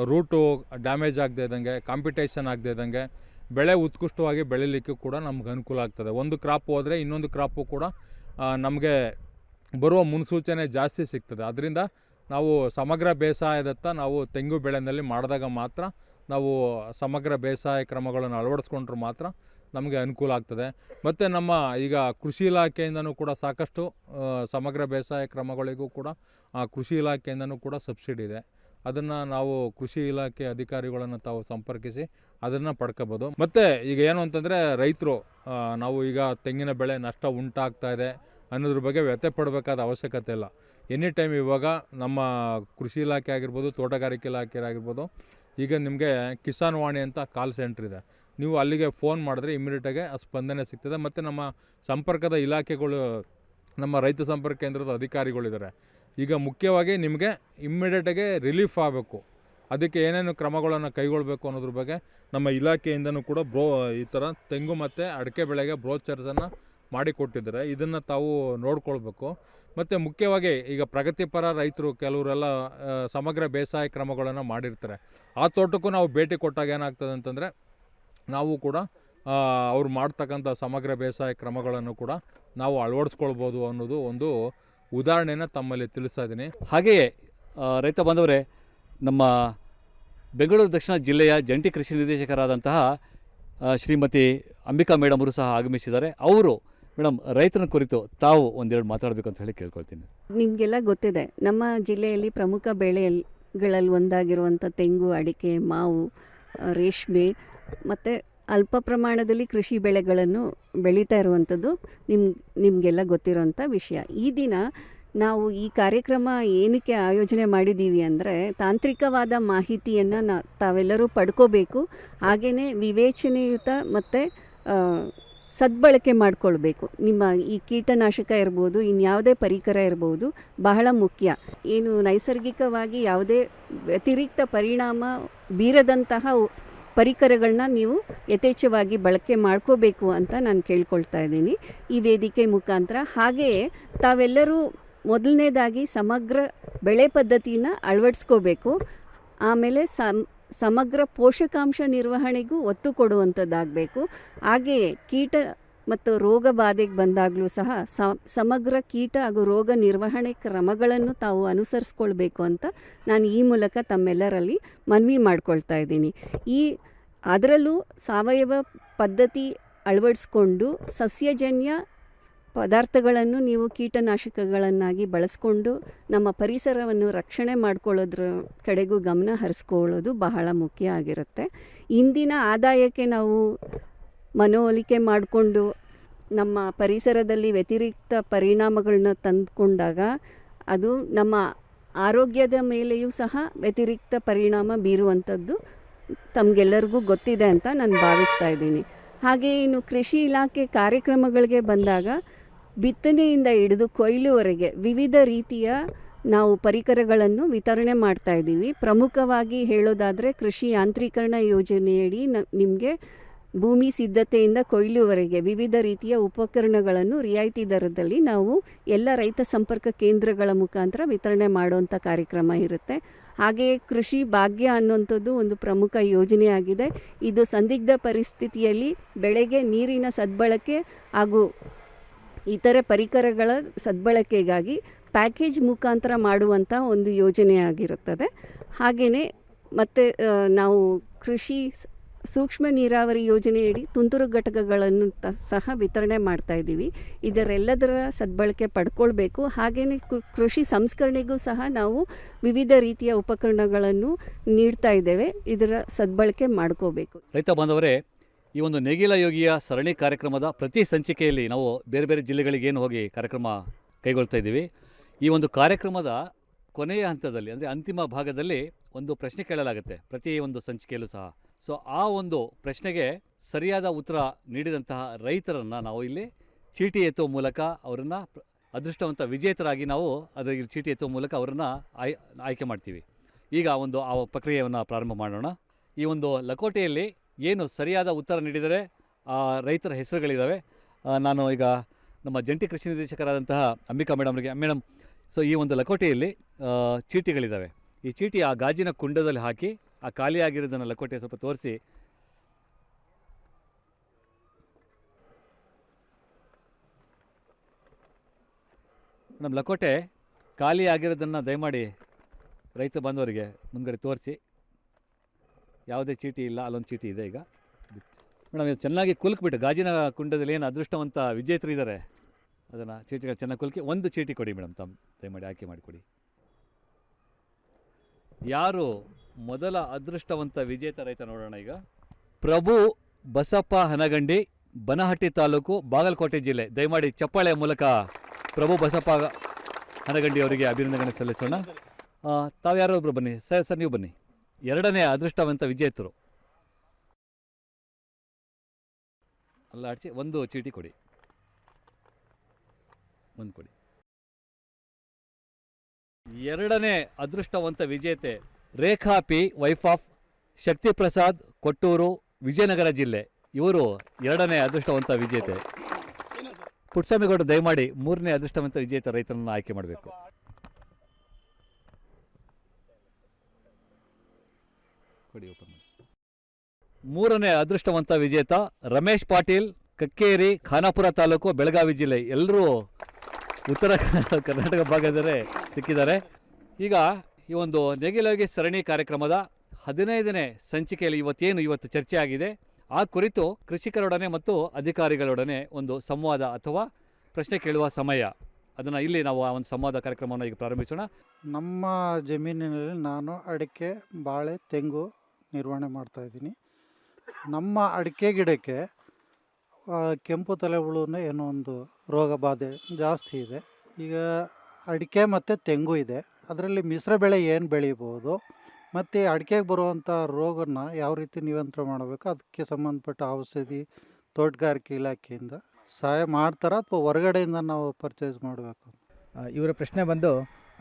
ರೂಟು ಡ್ಯಾಮೇಜ್ ಆಗದೆ ಇದ್ದಂಗೆ, ಕಾಂಪಿಟೇಷನ್ ಆಗದೆ ಇದ್ದಂಗೆ, ಬೆಳೆ ಉತ್ಕೃಷ್ಟವಾಗಿ ಬೆಳೀಲಿಕ್ಕೂ ಕೂಡ ನಮ್ಗೆ ಅನುಕೂಲ ಆಗ್ತದೆ. ಒಂದು ಕ್ರಾಪ್ ಹೋದರೆ ಇನ್ನೊಂದು ಕ್ರಾಪು ಕೂಡ ನಮಗೆ ಬರುವ ಮುನ್ಸೂಚನೆ ಜಾಸ್ತಿ ಸಿಗ್ತದೆ. ಅದರಿಂದ ನಾವು ಸಮಗ್ರ ಬೇಸಾಯದತ್ತ ನಾವು ತೆಂಗು ಬೆಳೆನಲ್ಲಿ ಮಾಡಿದಾಗ ಮಾತ್ರ ನಾವು ಸಮಗ್ರ ಬೇಸಾಯ ಕ್ರಮಗಳನ್ನು ಅಳವಡಿಸ್ಕೊಂಡ್ರೆ ಮಾತ್ರ ನಮಗೆ ಅನುಕೂಲ ಆಗ್ತದೆ. ಮತ್ತು ನಮ್ಮ ಈಗ ಕೃಷಿ ಇಲಾಖೆಯಿಂದನೂ ಕೂಡ ಸಾಕಷ್ಟು ಸಮಗ್ರ ಬೇಸಾಯ ಕ್ರಮಗಳಿಗೂ ಕೂಡ ಆ, ಕೃಷಿ ಇಲಾಖೆಯಿಂದನೂ ಕೂಡ ಸಬ್ಸಿಡಿ ಇದೆ. ಅದನ್ನು ನಾವು ಕೃಷಿ ಇಲಾಖೆ ಅಧಿಕಾರಿಗಳನ್ನು ತಾವು ಸಂಪರ್ಕಿಸಿ ಅದನ್ನು ಪಡ್ಕೋಬೋದು. ಮತ್ತು ಈಗ ಏನು ಅಂತಂದರೆ ರೈತರು ನಾವು ಈಗ ತೆಂಗಿನ ಬೆಳೆ ನಷ್ಟ ಉಂಟಾಗ್ತಾ ಇದೆ ಅನ್ನೋದ್ರ ಬಗ್ಗೆ ವ್ಯಥೆ ಪಡಬೇಕಾದ ಅವಶ್ಯಕತೆ ಇಲ್ಲ. ಎನಿ ಟೈಮ್ ಇವಾಗ ನಮ್ಮ ಕೃಷಿ ಇಲಾಖೆ ಆಗಿರ್ಬೋದು, ತೋಟಗಾರಿಕೆ ಇಲಾಖೆ ಆಗಿರ್ಬೋದು, ಈಗ ನಿಮಗೆ ಕಿಸಾನ್ ವಾಣಿ ಅಂತ ಕಾಲ್ ಸೆಂಟ್ರ್ ಇದೆ. ನೀವು ಅಲ್ಲಿಗೆ ಫೋನ್ ಮಾಡಿದ್ರೆ ಇಮಿಡಿಯೇಟಾಗಿ ಆ ಸ್ಪಂದನೆ ಸಿಗ್ತದೆ. ಮತ್ತು ನಮ್ಮ ಸಂಪರ್ಕದ ಇಲಾಖೆಗಳು, ನಮ್ಮ ರೈತ ಸಂಪರ್ಕ ಕೇಂದ್ರದ ಅಧಿಕಾರಿಗಳಿದ್ದಾರೆ. ಈಗ ಮುಖ್ಯವಾಗಿ ನಿಮಗೆ ಇಮ್ಮಿಡಿಯೇಟಾಗಿ ರಿಲೀಫ್ ಆಗಬೇಕು. ಅದಕ್ಕೆ ಏನೇನು ಕ್ರಮಗಳನ್ನು ಕೈಗೊಳ್ಳಬೇಕು ಅನ್ನೋದ್ರ ಬಗ್ಗೆ ನಮ್ಮ ಇಲಾಖೆಯಿಂದನೂ ಕೂಡ ಬ್ರೋ, ಈ ಥರ ತೆಂಗು ಮತ್ತು ಅಡಿಕೆ ಬೆಳೆಗೆ ಬ್ರೋಚರ್ಸನ್ನು ಮಾಡಿಕೊಟ್ಟಿದ್ದಾರೆ. ಇದನ್ನು ತಾವು ನೋಡ್ಕೊಳ್ಬೇಕು. ಮತ್ತು ಮುಖ್ಯವಾಗಿ ಈಗ ಪ್ರಗತಿಪರ ರೈತರು ಕೆಲವರೆಲ್ಲ ಸಮಗ್ರ ಬೇಸಾಯ ಕ್ರಮಗಳನ್ನು ಮಾಡಿರ್ತಾರೆ. ಆ ತೋಟಕ್ಕೂ ನಾವು ಭೇಟಿ ಕೊಟ್ಟಾಗ ಏನಾಗ್ತದೆ ಅಂತಂದರೆ, ನಾವು ಕೂಡ ಅವ್ರು ಮಾಡ್ತಕ್ಕಂಥ ಸಮಗ್ರ ಬೇಸಾಯ ಕ್ರಮಗಳನ್ನು ಕೂಡ ನಾವು ಅಳವಡಿಸ್ಕೊಳ್ಬೋದು ಅನ್ನೋದು ಒಂದು ಉದಾಹರಣೆನ ತಮ್ಮಲ್ಲಿ ತಿಳಿಸ್ತಾ ಇದ್ದೀನಿ. ಹಾಗೆಯೇ ರೈತ ಬಾಂಧವರೇ, ನಮ್ಮ ಬೆಂಗಳೂರು ದಕ್ಷಿಣ ಜಿಲ್ಲೆಯ ಜಂಟಿ ಕೃಷಿ ನಿರ್ದೇಶಕರಾದಂತಹ ಶ್ರೀಮತಿ ಅಂಬಿಕಾ ಮೇಡಮರು ಸಹ ಆಗಮಿಸಿದ್ದಾರೆ. ಅವರು ಮೇಡಮ್, ರೈತನ ಕುರಿತು ತಾವು ಒಂದೆರಡು ಮಾತಾಡಬೇಕು ಅಂತ ಹೇಳಿ ಕೇಳ್ಕೊಳ್ತೀನಿ. ನಿಮಗೆಲ್ಲ ಗೊತ್ತಿದೆ, ನಮ್ಮ ಜಿಲ್ಲೆಯಲ್ಲಿ ಪ್ರಮುಖ ಬೆಳೆಗಳಲ್ಲಿ ಒಂದಾಗಿರುವಂಥ ತೆಂಗು, ಅಡಿಕೆ, ಮಾವು ರೇಷ್ಮೆ ಮತ್ತು ಅಲ್ಪ ಪ್ರಮಾಣದಲ್ಲಿ ಕೃಷಿ ಬೆಳೆಗಳನ್ನು ಬೆಳೀತಾ ಇರುವಂಥದ್ದು ನಿಮ್, ನಿಮಗೆಲ್ಲ ಗೊತ್ತಿರೋವಂಥ ವಿಷಯ. ಈ ದಿನ ನಾವು ಈ ಕಾರ್ಯಕ್ರಮ ಏನಕ್ಕೆ ಆಯೋಜನೆ ಮಾಡಿದ್ದೀವಿ ಅಂದರೆ ತಾಂತ್ರಿಕವಾದ ಮಾಹಿತಿಯನ್ನು ನಾ, ತಾವೆಲ್ಲರೂ ಪಡ್ಕೋಬೇಕು ಹಾಗೆಯೇ ವಿವೇಚನೆಯುತ ಮತ್ತು ಸದ್ಬಳಕೆ ಮಾಡಿಕೊಳ್ಬೇಕು. ನಿಮ್ಮ ಈ ಕೀಟನಾಶಕ ಇರ್ಬೋದು ಇನ್ಯಾವುದೇ ಪರಿಕರ ಇರ್ಬೋದು, ಬಹಳ ಮುಖ್ಯ. ಏನು ನೈಸರ್ಗಿಕವಾಗಿ ಯಾವುದೇ ವ್ಯತಿರಿಕ್ತ ಪರಿಣಾಮ ಬೀರದಂತಹ ಪರಿಕರಗಳನ್ನ ನೀವು ಯಥೇಚ್ಛವಾಗಿ ಬಳಕೆ ಮಾಡ್ಕೋಬೇಕು ಅಂತ ನಾನು ಕೇಳ್ಕೊಳ್ತಾ ಇದ್ದೀನಿ. ಈ ವೇದಿಕೆ ಮುಖಾಂತರ. ಹಾಗೆಯೇ ತಾವೆಲ್ಲರೂ ಮೊದಲನೇದಾಗಿ ಸಮಗ್ರ ಬೆಳೆ ಪದ್ಧತಿನ ಅಳವಡಿಸ್ಕೋಬೇಕು. ಆಮೇಲೆ ಸಮ್ ಸಮಗ್ರ ಪೋಷಕಾಂಶ ನಿರ್ವಹಣೆಗೂ ಒತ್ತು ಕೊಡುವಂಥದ್ದಾಗಬೇಕು. ಹಾಗೆಯೇ ಕೀಟ ಮತ್ತು ರೋಗ ಬಾಧೆಗೆ ಬಂದಾಗಲೂ ಸಹ ಸಮಗ್ರ ಕೀಟ ಹಾಗೂ ರೋಗ ನಿರ್ವಹಣೆ ಕ್ರಮಗಳನ್ನು ತಾವು ಅನುಸರಿಸ್ಕೊಳ್ಬೇಕು ಅಂತ ನಾನು ಈ ಮೂಲಕ ತಮ್ಮೆಲ್ಲರಲ್ಲಿ ಮನವಿ ಮಾಡ್ಕೊಳ್ತಾ ಇದ್ದೀನಿ. ಈ, ಅದರಲ್ಲೂ ಸಾವಯವ ಪದ್ಧತಿ ಅಳವಡಿಸ್ಕೊಂಡು ಸಸ್ಯಜನ್ಯ ಪದಾರ್ಥಗಳನ್ನು ನೀವು ಕೀಟನಾಶಕಗಳನ್ನಾಗಿ ಬಳಸ್ಕೊಂಡು ನಮ್ಮ ಪರಿಸರವನ್ನು ರಕ್ಷಣೆ ಮಾಡ್ಕೊಳ್ಳೋದ್ರ ಕಡೆಗೂ ಗಮನ ಹರಿಸ್ಕೊಳ್ಳೋದು ಬಹಳ ಮುಖ್ಯ ಆಗಿರುತ್ತೆ. ಇಂದಿನ ಆದಾಯಕ್ಕೆ ನಾವು ಮನವೊಲಿಕೆ ಮಾಡಿಕೊಂಡು ನಮ್ಮ ಪರಿಸರದಲ್ಲಿ ವ್ಯತಿರಿಕ್ತ ಪರಿಣಾಮಗಳನ್ನ ತಂದುಕೊಂಡಾಗ ಅದು ನಮ್ಮ ಆರೋಗ್ಯದ ಮೇಲೆಯೂ ಸಹ ವ್ಯತಿರಿಕ್ತ ಪರಿಣಾಮ ಬೀರುವಂಥದ್ದು ತಮಗೆಲ್ಲರಿಗೂ ಗೊತ್ತಿದೆ ಅಂತ ನಾನು ಭಾವಿಸ್ತಾ ಇದ್ದೀನಿ. ಹಾಗೆ ಇನ್ನು ಕೃಷಿ ಇಲಾಖೆ ಕಾರ್ಯಕ್ರಮಗಳಿಗೆ ಬಂದಾಗ ಬಿತ್ತನೆಯಿಂದ ಹಿಡಿದು ಕೊಯ್ಲುವರೆಗೆ ವಿವಿಧ ರೀತಿಯ ನಾವು ಪರಿಕರಗಳನ್ನು ವಿತರಣೆ ಮಾಡ್ತಾ ಇದ್ದೀವಿ. ಪ್ರಮುಖವಾಗಿ ಹೇಳೋದಾದರೆ ಕೃಷಿ ಯಾಂತ್ರೀಕರಣ ಯೋಜನೆಯಡಿ ನ, ನಿಮಗೆ ಭೂಮಿ ಸಿದ್ಧತೆಯಿಂದ ಕೊಯ್ಲುವರೆಗೆ ವಿವಿಧ ರೀತಿಯ ಉಪಕರಣಗಳನ್ನು ರಿಯಾಯಿತಿ ದರದಲ್ಲಿ ನಾವು ಎಲ್ಲ ರೈತ ಸಂಪರ್ಕ ಕೇಂದ್ರಗಳ ಮುಖಾಂತರ ವಿತರಣೆ ಮಾಡುವಂಥ ಕಾರ್ಯಕ್ರಮ ಇರುತ್ತೆ. ಹಾಗೆಯೇ ಕೃಷಿ ಭಾಗ್ಯ ಅನ್ನುವಂಥದ್ದು ಒಂದು ಪ್ರಮುಖ ಯೋಜನೆಯಾಗಿದೆ. ಇದು ಸಂದಿಗ್ಧ ಪರಿಸ್ಥಿತಿಯಲ್ಲಿ ಬೆಳೆಗೆ ನೀರಿನ ಸದ್ಬಳಕೆ ಹಾಗೂ ಇತರೆ ಪರಿಕರಗಳ ಸದ್ಬಳಕೆಗಾಗಿ ಪ್ಯಾಕೇಜ್ ಮುಖಾಂತರ ಮಾಡುವಂಥ ಒಂದು ಯೋಜನೆಯಾಗಿರುತ್ತದೆ ಹಾಗೆಯೇ ಮತ್ತು ನಾವು ಕೃಷಿ ಸೂಕ್ಷ್ಮ ನೀರಾವರಿ ಯೋಜನೆಯಡಿ ತುಂತುರು ಘಟಕಗಳನ್ನು ಸಹ ವಿತರಣೆ ಮಾಡ್ತಾ ಇದ್ದೀವಿ. ಇದರೆಲ್ಲದರ ಸದ್ಬಳಕೆ ಪಡ್ಕೊಳ್ಬೇಕು. ಹಾಗೆಯೇ ಕೃಷಿ ಸಂಸ್ಕರಣೆಗೂ ಸಹ ನಾವು ವಿವಿಧ ರೀತಿಯ ಉಪಕರಣಗಳನ್ನು ನೀಡ್ತಾ ಇದ್ದೇವೆ. ಇದರ ಸದ್ಬಳಕೆ ಮಾಡ್ಕೋಬೇಕು. ರೈತ ಬಾಂಧವರೇ ಈ ಒಂದು ನೇಗಿಲ ಯೋಗಿಯ ಸರಣಿ ಕಾರ್ಯಕ್ರಮದ ಪ್ರತಿ ಸಂಚಿಕೆಯಲ್ಲಿ ನಾವು ಬೇರೆ ಬೇರೆ ಜಿಲ್ಲೆಗಳಿಗೆ ಏನು ಹೋಗಿ ಕಾರ್ಯಕ್ರಮ ಕೈಗೊಳ್ತಾ ಇದ್ದೀವಿ. ಈ ಒಂದು ಕಾರ್ಯಕ್ರಮದ ಕೊನೆಯ ಹಂತದಲ್ಲಿ, ಅಂದರೆ ಅಂತಿಮ ಭಾಗದಲ್ಲಿ ಒಂದು ಪ್ರಶ್ನೆ ಕೇಳಲಾಗುತ್ತೆ ಪ್ರತಿ ಒಂದು ಸಂಚಿಕೆಯಲ್ಲೂ ಸಹ. ಸೊ ಆ ಒಂದು ಪ್ರಶ್ನೆಗೆ ಸರಿಯಾದ ಉತ್ತರ ನೀಡಿದಂತಹ ರೈತರನ್ನು ನಾವು ಇಲ್ಲಿ ಚೀಟಿ ಎತ್ತುವ ಮೂಲಕ ಅವರನ್ನು ಅದೃಷ್ಟವಂತ ವಿಜೇತರಾಗಿ ನಾವು ಅದರಲ್ಲಿ ಚೀಟಿ ಎತ್ತುವ ಮೂಲಕ ಅವರನ್ನು ಆಯ್, ಆಯ್ಕೆ ಮಾಡ್ತೀವಿ. ಈಗ ಒಂದು, ಆ ಪ್ರಕ್ರಿಯೆಯನ್ನು ಪ್ರಾರಂಭ ಮಾಡೋಣ. ಈ ಒಂದು ಲಕೋಟೆಯಲ್ಲಿ ಏನು ಸರಿಯಾದ ಉತ್ತರ ನೀಡಿದರೆ ಆ ರೈತರ ಹೆಸರುಗಳಿದ್ದಾವೆ ನಾನು ಈಗ ನಮ್ಮ ಜಂಟಿ ಕೃಷಿ ನಿರ್ದೇಶಕರಾದಂತಹ ಅಂಬಿಕಾ ಮೇಡಮ್ರಿಗೆ ಮೇಡಮ್, ಸೊ ಈ ಒಂದು ಲಕೋಟೆಯಲ್ಲಿ ಚೀಟಿಗಳಿದ್ದಾವೆ ಈ ಚೀಟಿ ಆ ಗಾಜಿನ ಕುಂಡದಲ್ಲಿ ಹಾಕಿ, ಆ ಖಾಲಿಯಾಗಿರೋದನ್ನು ಲಕೋಟೆ ಸ್ವಲ್ಪ ತೋರಿಸಿ. ನಮ್ಮ ಲಕೋಟೆ ಖಾಲಿಯಾಗಿರೋದನ್ನು ದಯಮಾಡಿ ರೈತ ಬಾಂಧವರಿಗೆ ಮುಂದ್ಗಡೆ ತೋರಿಸಿ. ಯಾವುದೇ ಚೀಟಿ ಇಲ್ಲ ಅಲ್ಲೊಂದು ಚೀಟಿ ಇದೆ ಈಗ. ಮೇಡಮ್ ಇದು ಚೆನ್ನಾಗಿ ಕುಲ್ಕ್ಬಿಟ್ಟು ಗಾಜಿನ ಕುಂಡದಲ್ಲಿ ಏನು ಅದೃಷ್ಟವಂತ ವಿಜೇತರು ಇದ್ದಾರೆ ಅದನ್ನು ಚೀಟಿಗಳು ಚೆನ್ನಾಗಿ ಕುಲ್ಕಿ ಒಂದು ಚೀಟಿ ಕೊಡಿ ಮೇಡಮ್ ತಮ್ಮ ದಯಮಾಡಿ ಆಯ್ಕೆ ಮಾಡಿಕೊಡಿ. ಯಾರು ಮೊದಲ ಅದೃಷ್ಟವಂತ ವಿಜೇತ ರೈತ ನೋಡೋಣ ಈಗ. ಪ್ರಭು ಬಸಪ್ಪ ಹನಗಂಡಿ ಬನಹಟ್ಟಿ ತಾಲೂಕು ಬಾಗಲಕೋಟೆ ಜಿಲ್ಲೆ. ದಯಮಾಡಿ ಚಪ್ಪಾಳೆ ಮೂಲಕ ಪ್ರಭು ಬಸಪ್ಪ ಹನಗಂಡಿ ಅವರಿಗೆ ಅಭಿನಂದನೆ ಸಲ್ಲಿಸೋಣ. ಆ, ತಾವು ಯಾರೋ ಒಬ್ರು ಬನ್ನಿ? ಸರ್ ಸರ್ ನೀವು ಬನ್ನಿ. ಎರಡನೇ ಅದೃಷ್ಟವಂತ ವಿಜೇತರು. ಅಲ್ಲ ಆಡ್ಸಿ ಒಂದು ಚೀಟಿ ಕೊಡಿ. ಒಂದು ಕೊಡಿ. ಎರಡನೇ ಅದೃಷ್ಟವಂತ ವಿಜೇತೆ Rekha P wife of Shakti Prasad Kottur, Vijayanagara ಜಿಲ್ಲೆ. ಇವರು ಎರಡನೇ ಅದೃಷ್ಟವಂತ ವಿಜೇತೆ. ಪುಟ್ಸ್ವಾಮಿಗೌಡ ದಯಮಾಡಿ ಮೂರನೇ ಅದೃಷ್ಟವಂತ ವಿಜೇತ ರೈತರನ್ನು ಆಯ್ಕೆ ಮಾಡಬೇಕು. ಕೊಡಿ ಓಪನ್ ಮಾಡಿ. ಮೂರನೇ ಅದೃಷ್ಟವಂತ ವಿಜೇತ ರಮೇಶ್ ಪಾಟೀಲ್, ಕಕ್ಕೇರಿ, ಖಾನಾಪುರ ತಾಲೂಕು, ಬೆಳಗಾವಿ ಜಿಲ್ಲೆ. ಎಲ್ಲರೂ ಉತ್ತರ ಕರ್ನಾಟಕ ಭಾಗದಲ್ಲೇ ಸಿಕ್ಕಿದ್ದಾರೆ. ಈಗ ಈ ಒಂದು ನೇಗಿಲೋಗಿ ಸರಣಿ ಕಾರ್ಯಕ್ರಮದ ಹದಿನೈದನೇ ಸಂಚಿಕೆಯಲ್ಲಿ ಇವತ್ತೇನು ಇವತ್ತು ಚರ್ಚೆ ಆಗಿದೆ, ಆ ಕುರಿತು ಕೃಷಿಕರೊಡನೆ ಮತ್ತು ಅಧಿಕಾರಿಗಳೊಡನೆ ಒಂದು ಸಂವಾದ ಅಥವಾ ಪ್ರಶ್ನೆ ಕೇಳುವ ಸಮಯ. ಅದನ್ನು ಇಲ್ಲಿ ನಾವು ಆ ಒಂದು ಸಂವಾದ ಕಾರ್ಯಕ್ರಮವನ್ನು ಈಗ ಪ್ರಾರಂಭಿಸೋಣ. ನಮ್ಮ ಜಮೀನಿನಲ್ಲಿ ನಾನು ಅಡಿಕೆ, ಬಾಳೆ, ತೆಂಗು ನಿರ್ವಹಣೆ ಮಾಡ್ತಾಯಿದ್ದೀನಿ ನಮ್ಮ ಅಡಿಕೆ ಗಿಡಕ್ಕೆ ಕೆಂಪು ತಲೆ ಹುಳುನೇ ಏನೋ ಒಂದು ರೋಗ ಬಾಧೆ ಜಾಸ್ತಿ ಇದೆ. ಈಗ ಅಡಿಕೆ ಮತ್ತು ತೆಂಗು ಇದೆ. ಅದರಲ್ಲಿ ಮಿಶ್ರ ಬೆಳೆ ಏನು ಬೆಳೀಬೋದು? ಮತ್ತು ಅಡಿಕೆಗೆ ಬರುವಂಥ ರೋಗನ ಯಾವ ರೀತಿ ನಿಯಂತ್ರಣ ಮಾಡಬೇಕು? ಅದಕ್ಕೆ ಸಂಬಂಧಪಟ್ಟ ಔಷಧಿ, ತೋಟಗಾರಿಕೆ ಇಲಾಖೆಯಿಂದ ಸಹಾಯ ಮಾಡ್ತಾರಾ ಅಥವಾ ಹೊರಗಡೆಯಿಂದ ನಾವು ಪರ್ಚೇಸ್ ಮಾಡಬೇಕು? ಇವರ ಪ್ರಶ್ನೆ ಬಂದು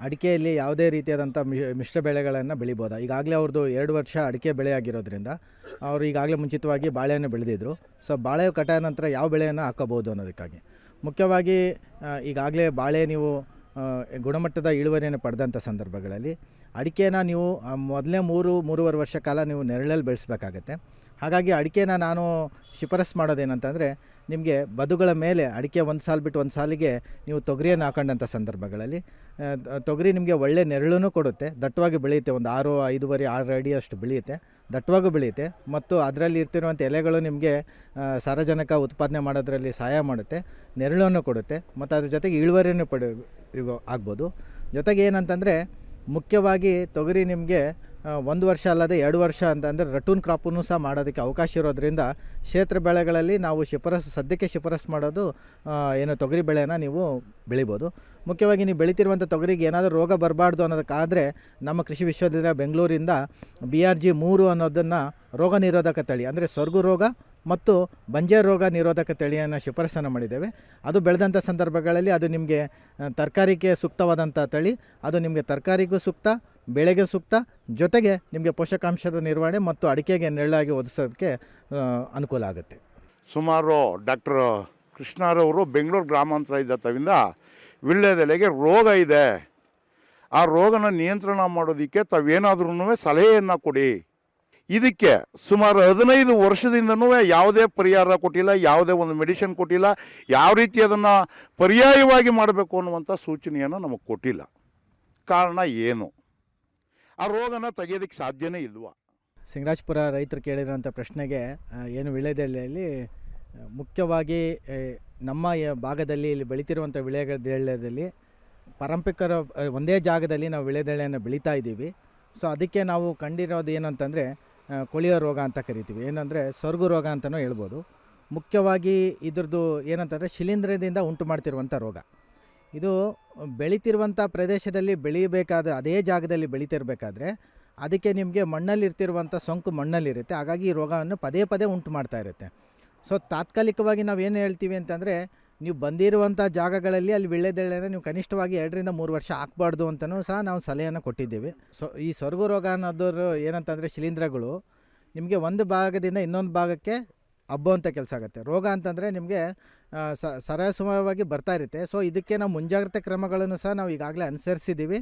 ಅಡಿಕೆಯಲ್ಲಿ ಯಾವುದೇ ರೀತಿಯಾದಂಥ ಮಿಶ್ರ ಬೆಳೆಗಳನ್ನು ಬೆಳಿಬೋದಾ? ಈಗಾಗಲೇ ಅವ್ರದ್ದು ಎರಡು ವರ್ಷ ಅಡಿಕೆ ಬೆಳೆ ಆಗಿರೋದ್ರಿಂದ ಅವರು ಈಗಾಗಲೇ ಮುಂಚಿತವಾಗಿ ಬಾಳೆಯನ್ನು ಬೆಳೆದಿದ್ರು. ಸೊ ಬಾಳೆ ಕಟಾಯ ನಂತರ ಯಾವ ಬೆಳೆಯನ್ನು ಹಾಕಬಹುದು ಅನ್ನೋದಕ್ಕಾಗಿ. ಮುಖ್ಯವಾಗಿ ಈಗಾಗಲೇ ಬಾಳೆ ನೀವು ಗುಣಮಟ್ಟದ ಇಳುವರಿಯನ್ನು ಪಡೆದಂಥ ಸಂದರ್ಭಗಳಲ್ಲಿ ಅಡಿಕೆನ ನೀವು ಮೊದಲೇ ಮೂರು, ಮೂರುವರೆ ವರ್ಷ ಕಾಲ ನೀವು ನೆರಳಲ್ಲಿ ಬೆಳೆಸಬೇಕಾಗತ್ತೆ. ಹಾಗಾಗಿ ಅಡಿಕೆನ ನಾನು ಶಿಫಾರಸ್ ಮಾಡೋದೇನಂತಂದರೆ ನಿಮಗೆ ಬದುಗಳ ಮೇಲೆ ಅಡಿಕೆ ಒಂದು ಸಾಲು ಬಿಟ್ಟು ಒಂದು ಸಾಲಿಗೆ ನೀವು ತೊಗರಿಯನ್ನು ಹಾಕೊಂಡಂಥ ಸಂದರ್ಭಗಳಲ್ಲಿ ತೊಗರಿ ನಿಮಗೆ ಒಳ್ಳೆ ನೆರಳೂ ಕೊಡುತ್ತೆ, ದಟ್ಟವಾಗಿ ಬೆಳೆಯುತ್ತೆ, ಒಂದು ಆರು, ಐದುವರೆ, ಆರು ಅಡಿ ಅಷ್ಟು ಬೆಳೆಯುತ್ತೆ, ದಟ್ಟವಾಗೂ ಬೆಳೆಯುತ್ತೆ, ಮತ್ತು ಅದರಲ್ಲಿ ಇರ್ತಿರುವಂಥ ಎಲೆಗಳು ನಿಮಗೆ ಸಾರಜನಕ ಉತ್ಪಾದನೆ ಮಾಡೋದ್ರಲ್ಲಿ ಸಹಾಯ ಮಾಡುತ್ತೆ, ನೆರಳನ್ನು ಕೊಡುತ್ತೆ, ಮತ್ತು ಅದ್ರ ಜೊತೆಗೆ ಇಳುವರಿಯನ್ನು ಪಡೆ ಆಗ್ಬೋದು. ಜೊತೆಗೆ ಏನಂತಂದರೆ, ಮುಖ್ಯವಾಗಿ ತೊಗರಿ ನಿಮಗೆ ಒಂದು ವರ್ಷ ಅಲ್ಲದೆ ಎರಡು ವರ್ಷ ಅಂತಂದರೆ ರಟೂನ್ ಕ್ರಾಪನ್ನು ಸಹ ಮಾಡೋದಕ್ಕೆ ಅವಕಾಶ ಇರೋದ್ರಿಂದ ಕ್ಷೇತ್ರ ಬೆಳೆಗಳಲ್ಲಿ ನಾವು ಶಿಫಾರಸ್ಸು ಸದ್ಯಕ್ಕೆ ಶಿಫಾರಸ್ಸು ಮಾಡೋದು ಏನು ತೊಗರಿ ಬೆಳೆನ ನೀವು ಬೆಳಿಬೋದು. ಮುಖ್ಯವಾಗಿ ನೀವು ಬೆಳಿತಿರುವಂಥ ತೊಗರಿಗೆ ಏನಾದರೂ ರೋಗ ಬರಬಾರ್ದು ಅನ್ನೋದಕ್ಕಾದರೆ ನಮ್ಮ ಕೃಷಿ ವಿಶ್ವವಿದ್ಯಾಲಯ ಬೆಂಗಳೂರಿಂದ ಬಿ ಆರ್ ಜಿ ಮೂರು ಅನ್ನೋದನ್ನು ರೋಗ ನಿರೋಧಕ ತಳಿ, ಅಂದರೆ ಸ್ವರ್ಗು ರೋಗ ಮತ್ತು ಬಂಜೆ ರೋಗ ನಿರೋಧಕ ತಳಿಯನ್ನು ಶಿಫಾರಸನ್ನು ಮಾಡಿದ್ದೇವೆ. ಅದು ಬೆಳೆದಂಥ ಸಂದರ್ಭಗಳಲ್ಲಿ ಅದು ನಿಮಗೆ ತರಕಾರಿಗೆ ಸೂಕ್ತವಾದಂಥ ತಳಿ, ಅದು ನಿಮಗೆ ತರಕಾರಿಗೂ ಸೂಕ್ತ ಬೆಳೆಗೆ ಸೂಕ್ತ, ಜೊತೆಗೆ ನಿಮಗೆ ಪೋಷಕಾಂಶದ ನಿರ್ವಹಣೆ ಮತ್ತು ಅಡಿಕೆಗೆ ನೆರಳಾಗಿ ಒದಗಿಸೋದಕ್ಕೆ ಅನುಕೂಲ ಆಗುತ್ತೆ. ಸುಮಾರು ಡಾಕ್ಟರ್ ಕೃಷ್ಣರವರು ಬೆಂಗಳೂರು ಗ್ರಾಮಾಂತರ ಇದ್ದ ತವಿಂದ ವಿಳ್ಳೆದೆಲೆಗೆ ರೋಗ ಇದೆ. ಆ ರೋಗನ ನಿಯಂತ್ರಣ ಮಾಡೋದಕ್ಕೆ ತಾವೇನಾದ್ರೂ ಸಲಹೆಯನ್ನು ಕೊಡಿ. ಇದಕ್ಕೆ ಸುಮಾರು ಹದಿನೈದು ವರ್ಷದಿಂದನೂ ಯಾವುದೇ ಪರಿಹಾರ ಕೊಟ್ಟಿಲ್ಲ, ಯಾವುದೇ ಒಂದು ಮೆಡಿಸಿನ್ ಕೊಟ್ಟಿಲ್ಲ, ಯಾವ ರೀತಿ ಅದನ್ನು ಪರ್ಯಾಯವಾಗಿ ಮಾಡಬೇಕು ಅನ್ನುವಂಥ ಸೂಚನೆಯನ್ನು ನಮಗೆ ಕೊಟ್ಟಿಲ್ಲ. ಕಾರಣ ಏನು? ಆ ರೋಗನ ತೆಗೆಯೋದಕ್ಕೆ ಸಾಧ್ಯನೇ ಇಲ್ವಾ? ಸಿಂಗರಾಜ್ಪುರ ರೈತರು ಕೇಳಿರೋಂಥ ಪ್ರಶ್ನೆಗೆ ಏನು ವಿಳೆದೆಳೆಯಲ್ಲಿ ಮುಖ್ಯವಾಗಿ ನಮ್ಮ ಭಾಗದಲ್ಲಿ ಇಲ್ಲಿ ಬೆಳೀತಿರುವಂಥ ವಿಳೆದೆಲೆಯಲ್ಲಿ ಪಾರಂಪರಿಕರ ಒಂದೇ ಜಾಗದಲ್ಲಿ ನಾವು ವಿಳೆದೆಳೆಯನ್ನು ಬೆಳೀತಾ ಇದ್ದೀವಿ. ಸೊ, ಅದಕ್ಕೆ ನಾವು ಕಂಡಿರೋದು ಏನಂತಂದರೆ ಕೊಳಿಯೋ ರೋಗ ಅಂತ ಕರಿತೀವಿ. ಏನಂದರೆ, ಸೊರ್ಗು ರೋಗ ಅಂತಲೂ ಹೇಳ್ಬೋದು. ಮುಖ್ಯವಾಗಿ ಇದ್ರದ್ದು ಏನಂತಂದರೆ, ಶಿಲೀಂಧ್ರದಿಂದ ಉಂಟು ಮಾಡ್ತಿರುವಂಥ ರೋಗ. ಇದು ಬೆಳೀತಿರುವಂಥ ಪ್ರದೇಶದಲ್ಲಿ ಬೆಳೀಬೇಕಾದ ಅದೇ ಜಾಗದಲ್ಲಿ ಬೆಳೀತಿರ್ಬೇಕಾದ್ರೆ ಅದಕ್ಕೆ ನಿಮಗೆ ಮಣ್ಣಲ್ಲಿರ್ತಿರುವಂಥ ಸೋಂಕು ಮಣ್ಣಲ್ಲಿರುತ್ತೆ. ಹಾಗಾಗಿ ಈ ರೋಗವನ್ನು ಪದೇ ಪದೇ ಉಂಟು ಮಾಡ್ತಾ ಇರುತ್ತೆ. ಸೊ ತಾತ್ಕಾಲಿಕವಾಗಿ ನಾವು ಏನು ಹೇಳ್ತೀವಿ ಅಂತಂದರೆ ನೀವು ಬಂದಿರುವಂಥ ಜಾಗಗಳಲ್ಲಿ ಅಲ್ಲಿ ವಿಳ್ಳೆದೆಳೆನ ನೀವು ಕನಿಷ್ಠವಾಗಿ ಎರಡರಿಂದ ಮೂರು ವರ್ಷ ಹಾಕ್ಬಾರ್ದು ಅಂತಲೂ ಸಹ ನಾವು ಸಲಹೆಯನ್ನು ಕೊಟ್ಟಿದ್ದೀವಿ. ಸೊ ಈ ಸೊರಗು ರೋಗ ಅನ್ನೋದ್ರ ಏನಂತಂದರೆ ಶಿಲೀಂಧ್ರಗಳು ನಿಮಗೆ ಒಂದು ಭಾಗದಿಂದ ಇನ್ನೊಂದು ಭಾಗಕ್ಕೆ ಹಬ್ಬುವಂಥ ಕೆಲಸ ಆಗುತ್ತೆ. ರೋಗ ಅಂತಂದರೆ ನಿಮಗೆ ಸ ಸಮಯವಾಗಿ ಬರ್ತಾ ಇರುತ್ತೆ. ಸೊ ಇದಕ್ಕೆ ನಾವು ಮುಂಜಾಗ್ರತೆ ಕ್ರಮಗಳನ್ನು ಸಹ ನಾವು ಈಗಾಗಲೇ ಅನುಸರಿಸಿದ್ದೀವಿ.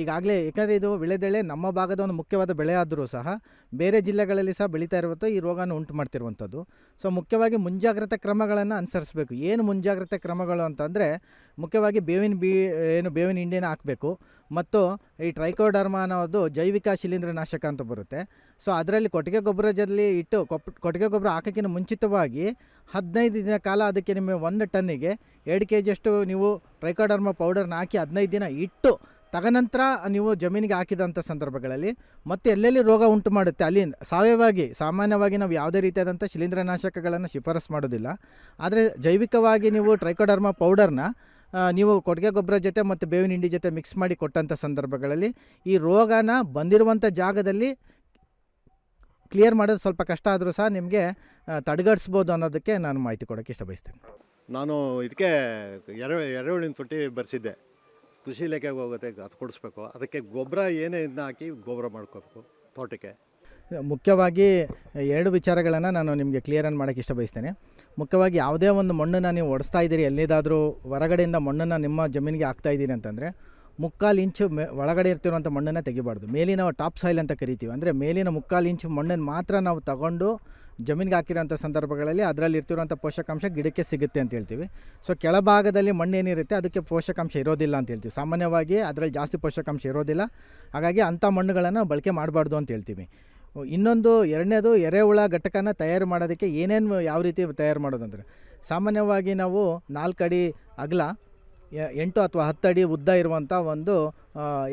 ಈಗಾಗಲೇ ಏಕೆಂದರೆ ಇದು ವಿಳೆದೆಳೆ ನಮ್ಮ ಭಾಗದ ಒಂದು ಮುಖ್ಯವಾದ ಬೆಳೆ ಆದರೂ ಸಹ ಬೇರೆ ಜಿಲ್ಲೆಗಳಲ್ಲಿ ಸಹ ಬೆಳೀತಾ ಇರುವಂಥ ಈ ರೋಗನ ಉಂಟು ಮಾಡ್ತಿರುವಂಥದ್ದು. ಸೊ ಮುಖ್ಯವಾಗಿ ಮುಂಜಾಗ್ರತಾ ಕ್ರಮಗಳನ್ನು ಅನುಸರಿಸಬೇಕು. ಏನು ಮುಂಜಾಗ್ರತೆ ಕ್ರಮಗಳು ಅಂತಂದರೆ ಮುಖ್ಯವಾಗಿ ಬೇವಿನ ಬೀ, ಏನು ಬೇವಿನ ಹಿಂಡಿನ ಹಾಕಬೇಕು. ಮತ್ತು ಈ ಟ್ರೈಕೋಡರ್ಮಾ ಅನ್ನೋದು ಜೈವಿಕ ಶಿಲೀಂಧ್ರ ನಾಶಕ ಅಂತ ಬರುತ್ತೆ. ಸೊ ಅದರಲ್ಲಿ ಕೊಟ್ಟಿಗೆ ಗೊಬ್ಬರದಲ್ಲಿ ಇಟ್ಟು ಕೊಪ್, ಕೊಟ್ಟಿಗೆ ಗೊಬ್ಬರ ಹಾಕೋಕ್ಕಿಂತ ಮುಂಚಿತವಾಗಿ ಹದಿನೈದು ದಿನ ಕಾಲ ಅದಕ್ಕೆ ನಿಮಗೆ ಒಂದು ಟನ್ನಿಗೆ ಎರಡು ಕೆ ಜಿಯಷ್ಟು ನೀವು ಟ್ರೈಕೋಡರ್ಮಾ ಪೌಡರ್ನ ಹಾಕಿ ಹದಿನೈದು ದಿನ ಇಟ್ಟು ತದನಂತರ ನೀವು ಜಮೀನಿಗೆ ಹಾಕಿದಂಥ ಸಂದರ್ಭಗಳಲ್ಲಿ ಮತ್ತೆ ಎಲ್ಲೆಲ್ಲಿ ರೋಗ ಉಂಟು ಮಾಡುತ್ತೆ, ಅಲ್ಲಿ ಸಾವಯವಾಗಿ, ಸಾಮಾನ್ಯವಾಗಿ ನಾವು ಯಾವುದೇ ರೀತಿಯಾದಂಥ ಶಿಲೀಂಧ್ರನಾಶಕಗಳನ್ನು ಶಿಫಾರಸು ಮಾಡೋದಿಲ್ಲ. ಆದರೆ ಜೈವಿಕವಾಗಿ ನೀವು ಟ್ರೈಕೋಡರ್ಮಾ ಪೌಡರ್ನ ನೀವು ಕೊಟ್ಟಿಗೆ ಗೊಬ್ಬರ ಜೊತೆ ಮತ್ತು ಬೇವಿನ ಹಿಂಡಿ ಜೊತೆ ಮಿಕ್ಸ್ ಮಾಡಿ ಕೊಟ್ಟಂಥ ಸಂದರ್ಭಗಳಲ್ಲಿ ಈ ರೋಗನ ಬಂದಿರುವಂಥ ಜಾಗದಲ್ಲಿ ಕ್ಲಿಯರ್ ಮಾಡೋದು ಸ್ವಲ್ಪ ಕಷ್ಟ ಆದರೂ ಸಹ ನಿಮಗೆ ತಡೆಗಟ್ಸ್ಬೋದು ಅನ್ನೋದಕ್ಕೆ ನಾನು ಮಾಹಿತಿ ಕೊಡೋಕ್ಕೆ ಇಷ್ಟಪಡಿಸ್ತೇನೆ ನಾನು ಇದಕ್ಕೆ ಎರೆ, ಎರೆಹುಳಿನ ತೊಟ್ಟಿ ಬರೆಸಿದ್ದೆ. ಕೃಷಿ ಇಲಾಖೆಗೆ ಹೋಗುತ್ತೆ, ಅದು ಕೊಡಿಸ್ಬೇಕು. ಅದಕ್ಕೆ ಗೊಬ್ಬರ ಏನೇ ಇದನ್ನ ಹಾಕಿ ಗೊಬ್ಬರ ಮಾಡ್ಕೋಬೇಕು, ತೋಟಕ್ಕೆ. ಮುಖ್ಯವಾಗಿ ಎರಡು ವಿಚಾರಗಳನ್ನು ನಾನು ನಿಮಗೆ ಕ್ಲಿಯರನ್ನು ಮಾಡೋಕ್ಕೆ ಇಷ್ಟಬಯಸ್ತೇನೆ ಮುಖ್ಯವಾಗಿ ಯಾವುದೇ ಒಂದು ಮಣ್ಣನ್ನು ನೀವು ಒಡಿಸ್ತಾ ಇದ್ದೀರಿ, ಎಲ್ಲಿದಾದರೂ ಹೊರಗಡೆಯಿಂದ ಮಣ್ಣನ್ನು ನಿಮ್ಮ ಜಮೀನಿಗೆ ಹಾಕ್ತಾ ಇದ್ದೀರಿ ಅಂತಂದರೆ, ಮುಕ್ಕಾಲು ಇಂಚು ಮೇ, ಒಳಗಡೆ ಇರ್ತಿರುವಂಥ ಮಣ್ಣನ್ನು ತೆಗಿಬಾರ್ದು. ಮೇಲಿನ ಟಾಪ್ ಸಾಯಿಲ್ ಅಂತ ಕರಿತೀವಿ. ಅಂದರೆ ಮೇಲಿನ ಮುಕ್ಕಾಲು ಇಂಚು ಮಣ್ಣನ್ನು ಮಾತ್ರ ನಾವು ತಗೊಂಡು ಜಮೀನಿಗೆ ಹಾಕಿರೋಂಥ ಸಂದರ್ಭಗಳಲ್ಲಿ ಅದರಲ್ಲಿ ಇರ್ತಿರುವಂಥ ಪೋಷಕಾಂಶ ಗಿಡಕ್ಕೆ ಸಿಗುತ್ತೆ ಅಂತ ಹೇಳ್ತೀವಿ. ಸೊ ಕೆಳಭಾಗದಲ್ಲಿ ಮಣ್ಣು ಏನಿರುತ್ತೆ ಅದಕ್ಕೆ ಪೋಷಕಾಂಶ ಇರೋದಿಲ್ಲ ಅಂತ ಹೇಳ್ತೀವಿ. ಸಾಮಾನ್ಯವಾಗಿ ಅದರಲ್ಲಿ ಜಾಸ್ತಿ ಪೋಷಕಾಂಶ ಇರೋದಿಲ್ಲ. ಹಾಗಾಗಿ ಅಂಥ ಮಣ್ಣುಗಳನ್ನು ಬಳಕೆ ಮಾಡಬಾರ್ದು ಅಂತ ಹೇಳ್ತೀವಿ. ಇನ್ನೊಂದು ಎರಡನೇದು ಎರೆಹುಳ ಘಟಕನ ತಯಾರು ಮಾಡೋದಕ್ಕೆ ಏನೇನು ಯಾವ ರೀತಿ ತಯಾರು ಮಾಡೋದು ಅಂದರೆ, ಸಾಮಾನ್ಯವಾಗಿ ನಾವು ನಾಲ್ಕು ಅಡಿ ಅಗಲ ಎಂಟು ಅಥವಾ ಹತ್ತು ಅಡಿ ಉದ್ದ ಇರುವಂಥ ಒಂದು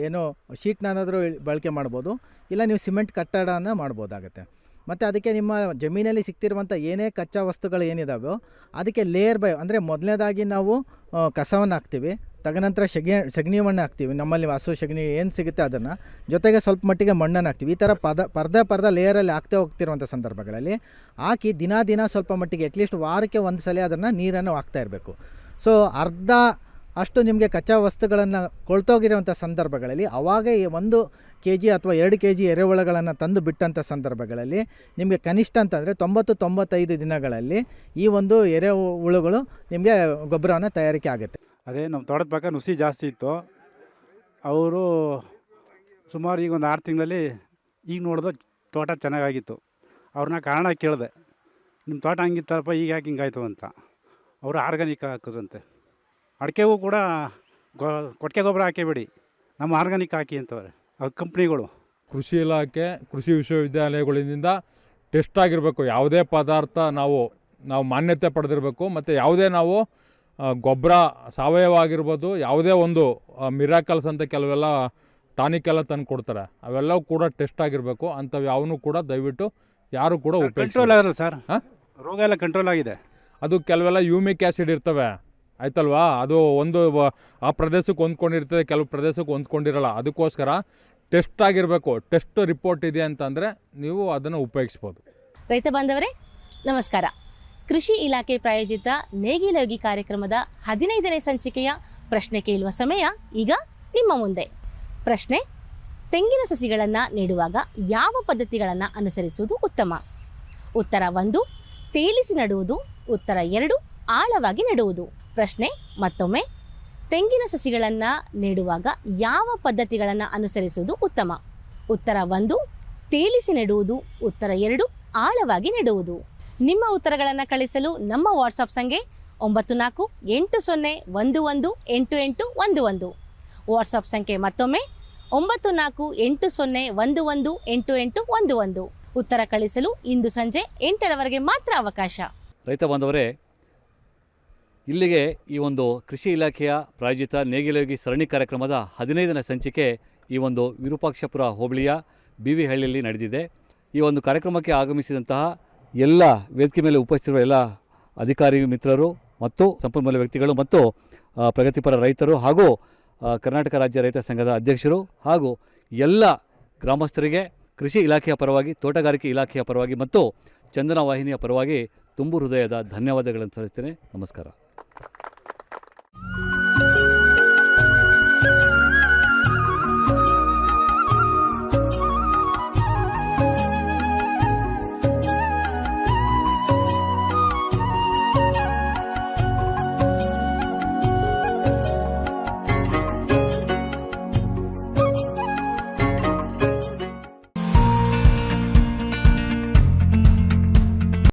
ಏನು ಶೀಟ್ನಾದರೂ ಬಳಕೆ ಮಾಡ್ಬೋದು. ಇಲ್ಲ ನೀವು ಸಿಮೆಂಟ್ ಕಟ್ಟಡನ ಮಾಡ್ಬೋದಾಗತ್ತೆ. ಮತ್ತು ಅದಕ್ಕೆ ನಿಮ್ಮ ಜಮೀನಲ್ಲಿ ಸಿಗ್ತಿರುವಂಥ ಏನೇ ಕಚ್ಚಾ ವಸ್ತುಗಳು ಏನಿದಾವೋ ಅದಕ್ಕೆ ಲೇಯರ್ ಬೈ ಅಂದರೆ ಮೊದಲನೇದಾಗಿ ನಾವು ಕಸವನ್ನು ಹಾಕ್ತೀವಿ, ತದನಂತರ ಸಗಣಿ ಸಗಣಿ ಮಣ್ಣು ಹಾಕ್ತೀವಿ, ನಮ್ಮಲ್ಲಿ ಹಸು, ಸಗಣಿ ಏನು ಸಿಗುತ್ತೆ ಅದನ್ನು. ಜೊತೆಗೆ ಸ್ವಲ್ಪ ಮಟ್ಟಿಗೆ ಮಣ್ಣನ್ನು ಹಾಕ್ತೀವಿ. ಈ ಥರ ಪದ, ಪರ್ದ ಪರ್ದ ಲೇಯರಲ್ಲಿ ಹಾಕ್ತಾ ಹೋಗ್ತಿರುವಂಥ ಸಂದರ್ಭಗಳಲ್ಲಿ ಹಾಕಿ ದಿನ ದಿನ ಸ್ವಲ್ಪ ಮಟ್ಟಿಗೆ ಅಟ್ಲೀಸ್ಟ್ ವಾರಕ್ಕೆ ಒಂದು ಸಲ ಅದನ್ನು ನೀರನ್ನು ಹಾಕ್ತಾ ಇರಬೇಕು. ಸೊ ಅರ್ಧ ಅಷ್ಟು ನಿಮಗೆ ಕಚ್ಚಾ ವಸ್ತುಗಳನ್ನು ಕೊಳ್ತೋಗಿರುವಂಥ ಸಂದರ್ಭಗಳಲ್ಲಿ, ಅವಾಗ ಒಂದು ಕೆ ಜಿ ಅಥವಾ ಎರಡು ಕೆ ಜಿ ಎರೆಹುಳಗಳನ್ನು ತಂದು ಬಿಟ್ಟಂಥ ಸಂದರ್ಭಗಳಲ್ಲಿ, ನಿಮಗೆ ಕನಿಷ್ಠ ಅಂತಂದರೆ ತೊಂಬತ್ತು, ತೊಂಬತ್ತೈದು ದಿನಗಳಲ್ಲಿ ಈ ಒಂದು ಎರೆಹುಳುಗಳು ನಿಮಗೆ ಗೊಬ್ಬರವನ್ನು ತಯಾರಿಕೆ ಆಗುತ್ತೆ. ಅದೇ ನಮ್ಮ ತೋಟದ ಪಕ್ಕ ನುಸಿ ಜಾಸ್ತಿ ಇತ್ತು. ಅವರು ಸುಮಾರು ಈಗ ಒಂದು ಆರು ತಿಂಗಳಲ್ಲಿ ಈಗ ನೋಡಿದ್ರೆ ತೋಟ ಚೆನ್ನಾಗಾಗಿತ್ತು. ಅವ್ರನ್ನ ಕಾರಣ ಕೇಳಿದೆ, ನಿಮ್ಮ ತೋಟ ಹಂಗಿತ್ತಪ್ಪ ಈಗ ಯಾಕೆ ಹಿಂಗಾಯ್ತು? ಅಂತ. ಅವರು ಆರ್ಗಾನಿಕ್ ಹಾಕಿದ್ರಂತೆ. ಅಡಿಕೆಗೂ ಕೂಡ ಗೊ ಕೊಟ್ಟಿಗೆ ಗೊಬ್ಬರ ಹಾಕಿಬಿಡಿ. ನಮ್ಮ ಆರ್ಗಾನಿಕ್ ಹಾಕಿ ಅಂತವ್ರೆ. ಅವ್ರ ಕಂಪ್ನಿಗಳು. ಕೃಷಿ ಇಲಾಖೆ ಕೃಷಿ ವಿಶ್ವವಿದ್ಯಾಲಯಗಳಿಂದ ಟೆಸ್ಟ್ ಆಗಿರಬೇಕು. ಯಾವುದೇ ಪದಾರ್ಥ ನಾವು ನಾವು ಮಾನ್ಯತೆ ಪಡೆದಿರಬೇಕು. ಮತ್ತು ಯಾವುದೇ ನಾವು ಗೊಬ್ಬರ ಸಾವಯವ ಆಗಿರ್ಬೋದು ಯಾವುದೇ ಒಂದು ಮಿರಾಕಲ್ಸ್ ಅಂತ ಕೆಲವೆಲ್ಲ ಟಾನಿಕ್ ಎಲ್ಲ ತಂದು ಕೊಡ್ತಾರೆ. ಅವೆಲ್ಲವೂ ಕೂಡ ಟೆಸ್ಟ್ ಆಗಿರಬೇಕು. ಅಂಥವು ಯಾವನು ಕೂಡ ದಯವಿಟ್ಟು ಯಾರು ಕೂಡ ಕಂಟ್ರೋಲ್ ಆಗಲ್ಲ ಸರ್. ಹಾಂ? ರೋಗ ಎಲ್ಲ ಕಂಟ್ರೋಲ್ ಆಗಿದೆ. ಅದು ಕೆಲವೆಲ್ಲ ಯೂಮಿಕ್ ಆ್ಯಸಿಡ್ ಇರ್ತವೆ. ಆಯ್ತಲ್ವಾ? ಅದು ಒಂದು ಆ ಪ್ರದೇಶಕ್ಕೆ ಹೊಂದ್ಕೊಂಡಿರ್ತದೆ, ಕೆಲವು ಪ್ರದೇಶಕ್ಕೆ ಹೊಂದ್ಕೊಂಡಿರಲ್ಲ. ಅದಕ್ಕೋಸ್ಕರ ಟೆಸ್ಟ್ ಆಗಿರಬೇಕು. ಟೆಸ್ಟ್ ರಿಪೋರ್ಟ್ ಇದೆ ಅಂತಂದರೆ ನೀವು ಅದನ್ನು ಉಪಯೋಗಿಸ್ಬೋದು. ರೈತ ಬಾಂಧವರೇ, ನಮಸ್ಕಾರ. ಕೃಷಿ ಇಲಾಖೆ ಪ್ರಾಯೋಜಿತ ನೇಗಿಲೋಗಿ ಕಾರ್ಯಕ್ರಮದ ಹದಿನೈದನೇ ಸಂಚಿಕೆಯ ಪ್ರಶ್ನೆ ಕೇಳುವ ಸಮಯ ಈಗ ನಿಮ್ಮ ಮುಂದೆ. ಪ್ರಶ್ನೆ, ತೆಂಗಿನ ಸಸಿಗಳನ್ನು ನೆಡುವಾಗ ಯಾವ ಪದ್ಧತಿಗಳನ್ನು ಅನುಸರಿಸುವುದು ಉತ್ತಮ? ಉತ್ತರ ಒಂದು, ತೇಲಿಸಿ ನೆಡುವುದು. ಉತ್ತರ ಎರಡು, ಆಳವಾಗಿ ನೆಡುವುದು. ಪ್ರಶ್ನೆ ಮತ್ತೊಮ್ಮೆ. ತೆಂಗಿನ ಸಸಿಗಳನ್ನು ನೆಡುವಾಗ ಯಾವ ಪದ್ಧತಿಗಳನ್ನು ಅನುಸರಿಸುವುದು ಉತ್ತಮ? ಉತ್ತರ ಒಂದು, ತೇಲಿಸಿ ನೆಡುವುದು. ಉತ್ತರ ಎರಡು, ಆಳವಾಗಿ ನೆಡುವುದು. ನಿಮ್ಮ ಉತ್ತರಗಳನ್ನು ಕಳಿಸಲು ನಮ್ಮ ವಾಟ್ಸಪ್ ಸಂಖ್ಯೆ ಒಂಬತ್ತು ನಾಲ್ಕು ಎಂಟು ಸೊನ್ನೆ ಒಂದು ಒಂದು ಎಂಟು ಎಂಟು ಒಂದು ಒಂದು. ವಾಟ್ಸಪ್ ಸಂಖ್ಯೆ ಮತ್ತೊಮ್ಮೆ, ಒಂಬತ್ತು ನಾಲ್ಕು ಎಂಟು ಸೊನ್ನೆ ಒಂದು ಒಂದು ಎಂಟು ಎಂಟು ಒಂದು ಒಂದು. ಉತ್ತರ ಕಳಿಸಲು ಇಂದು ಸಂಜೆ ಎಂಟರವರೆಗೆ ಮಾತ್ರ ಅವಕಾಶ. ರೈತ ಬಾಂಧವರೇ ಇಲ್ಲಿಗೆ ಈ ಒಂದು ಕೃಷಿ ಇಲಾಖೆಯ ಪ್ರಾಯೋಜಿತ ನೇಗಿಲೋಗಿ ಸರಣಿ ಕಾರ್ಯಕ್ರಮದ ಹದಿನೈದನೇ ಸಂಚಿಕೆ ಈ ಒಂದು ವಿರೂಪಾಕ್ಷಪುರ ಹೋಬಳಿಯ ಬಿ ವಿ ಹಳ್ಳಿಯಲ್ಲಿ ನಡೆದಿದೆ. ಈ ಒಂದು ಕಾರ್ಯಕ್ರಮಕ್ಕೆ ಆಗಮಿಸಿದಂತಹ ಎಲ್ಲ ವೇದಿಕೆ ಮೇಲೆ ಉಪಸ್ಥಿತಿರುವ ಎಲ್ಲ ಅಧಿಕಾರಿ ಮಿತ್ರರು ಮತ್ತು ಸಂಪನ್ಮೂಲ ವ್ಯಕ್ತಿಗಳು ಮತ್ತು ಪ್ರಗತಿಪರ ರೈತರು ಹಾಗೂ ಕರ್ನಾಟಕ ರಾಜ್ಯ ರೈತ ಸಂಘದ ಅಧ್ಯಕ್ಷರು ಹಾಗೂ ಎಲ್ಲ ಗ್ರಾಮಸ್ಥರಿಗೆ ಕೃಷಿ ಇಲಾಖೆಯ ಪರವಾಗಿ, ತೋಟಗಾರಿಕೆ ಇಲಾಖೆಯ ಪರವಾಗಿ ಮತ್ತು ಚಂದನ ವಾಹಿನಿಯ ಪರವಾಗಿ ತುಂಬು ಹೃದಯದ ಧನ್ಯವಾದಗಳನ್ನು ಸಲ್ಲಿಸ್ತೇನೆ. ನಮಸ್ಕಾರ. Thank you.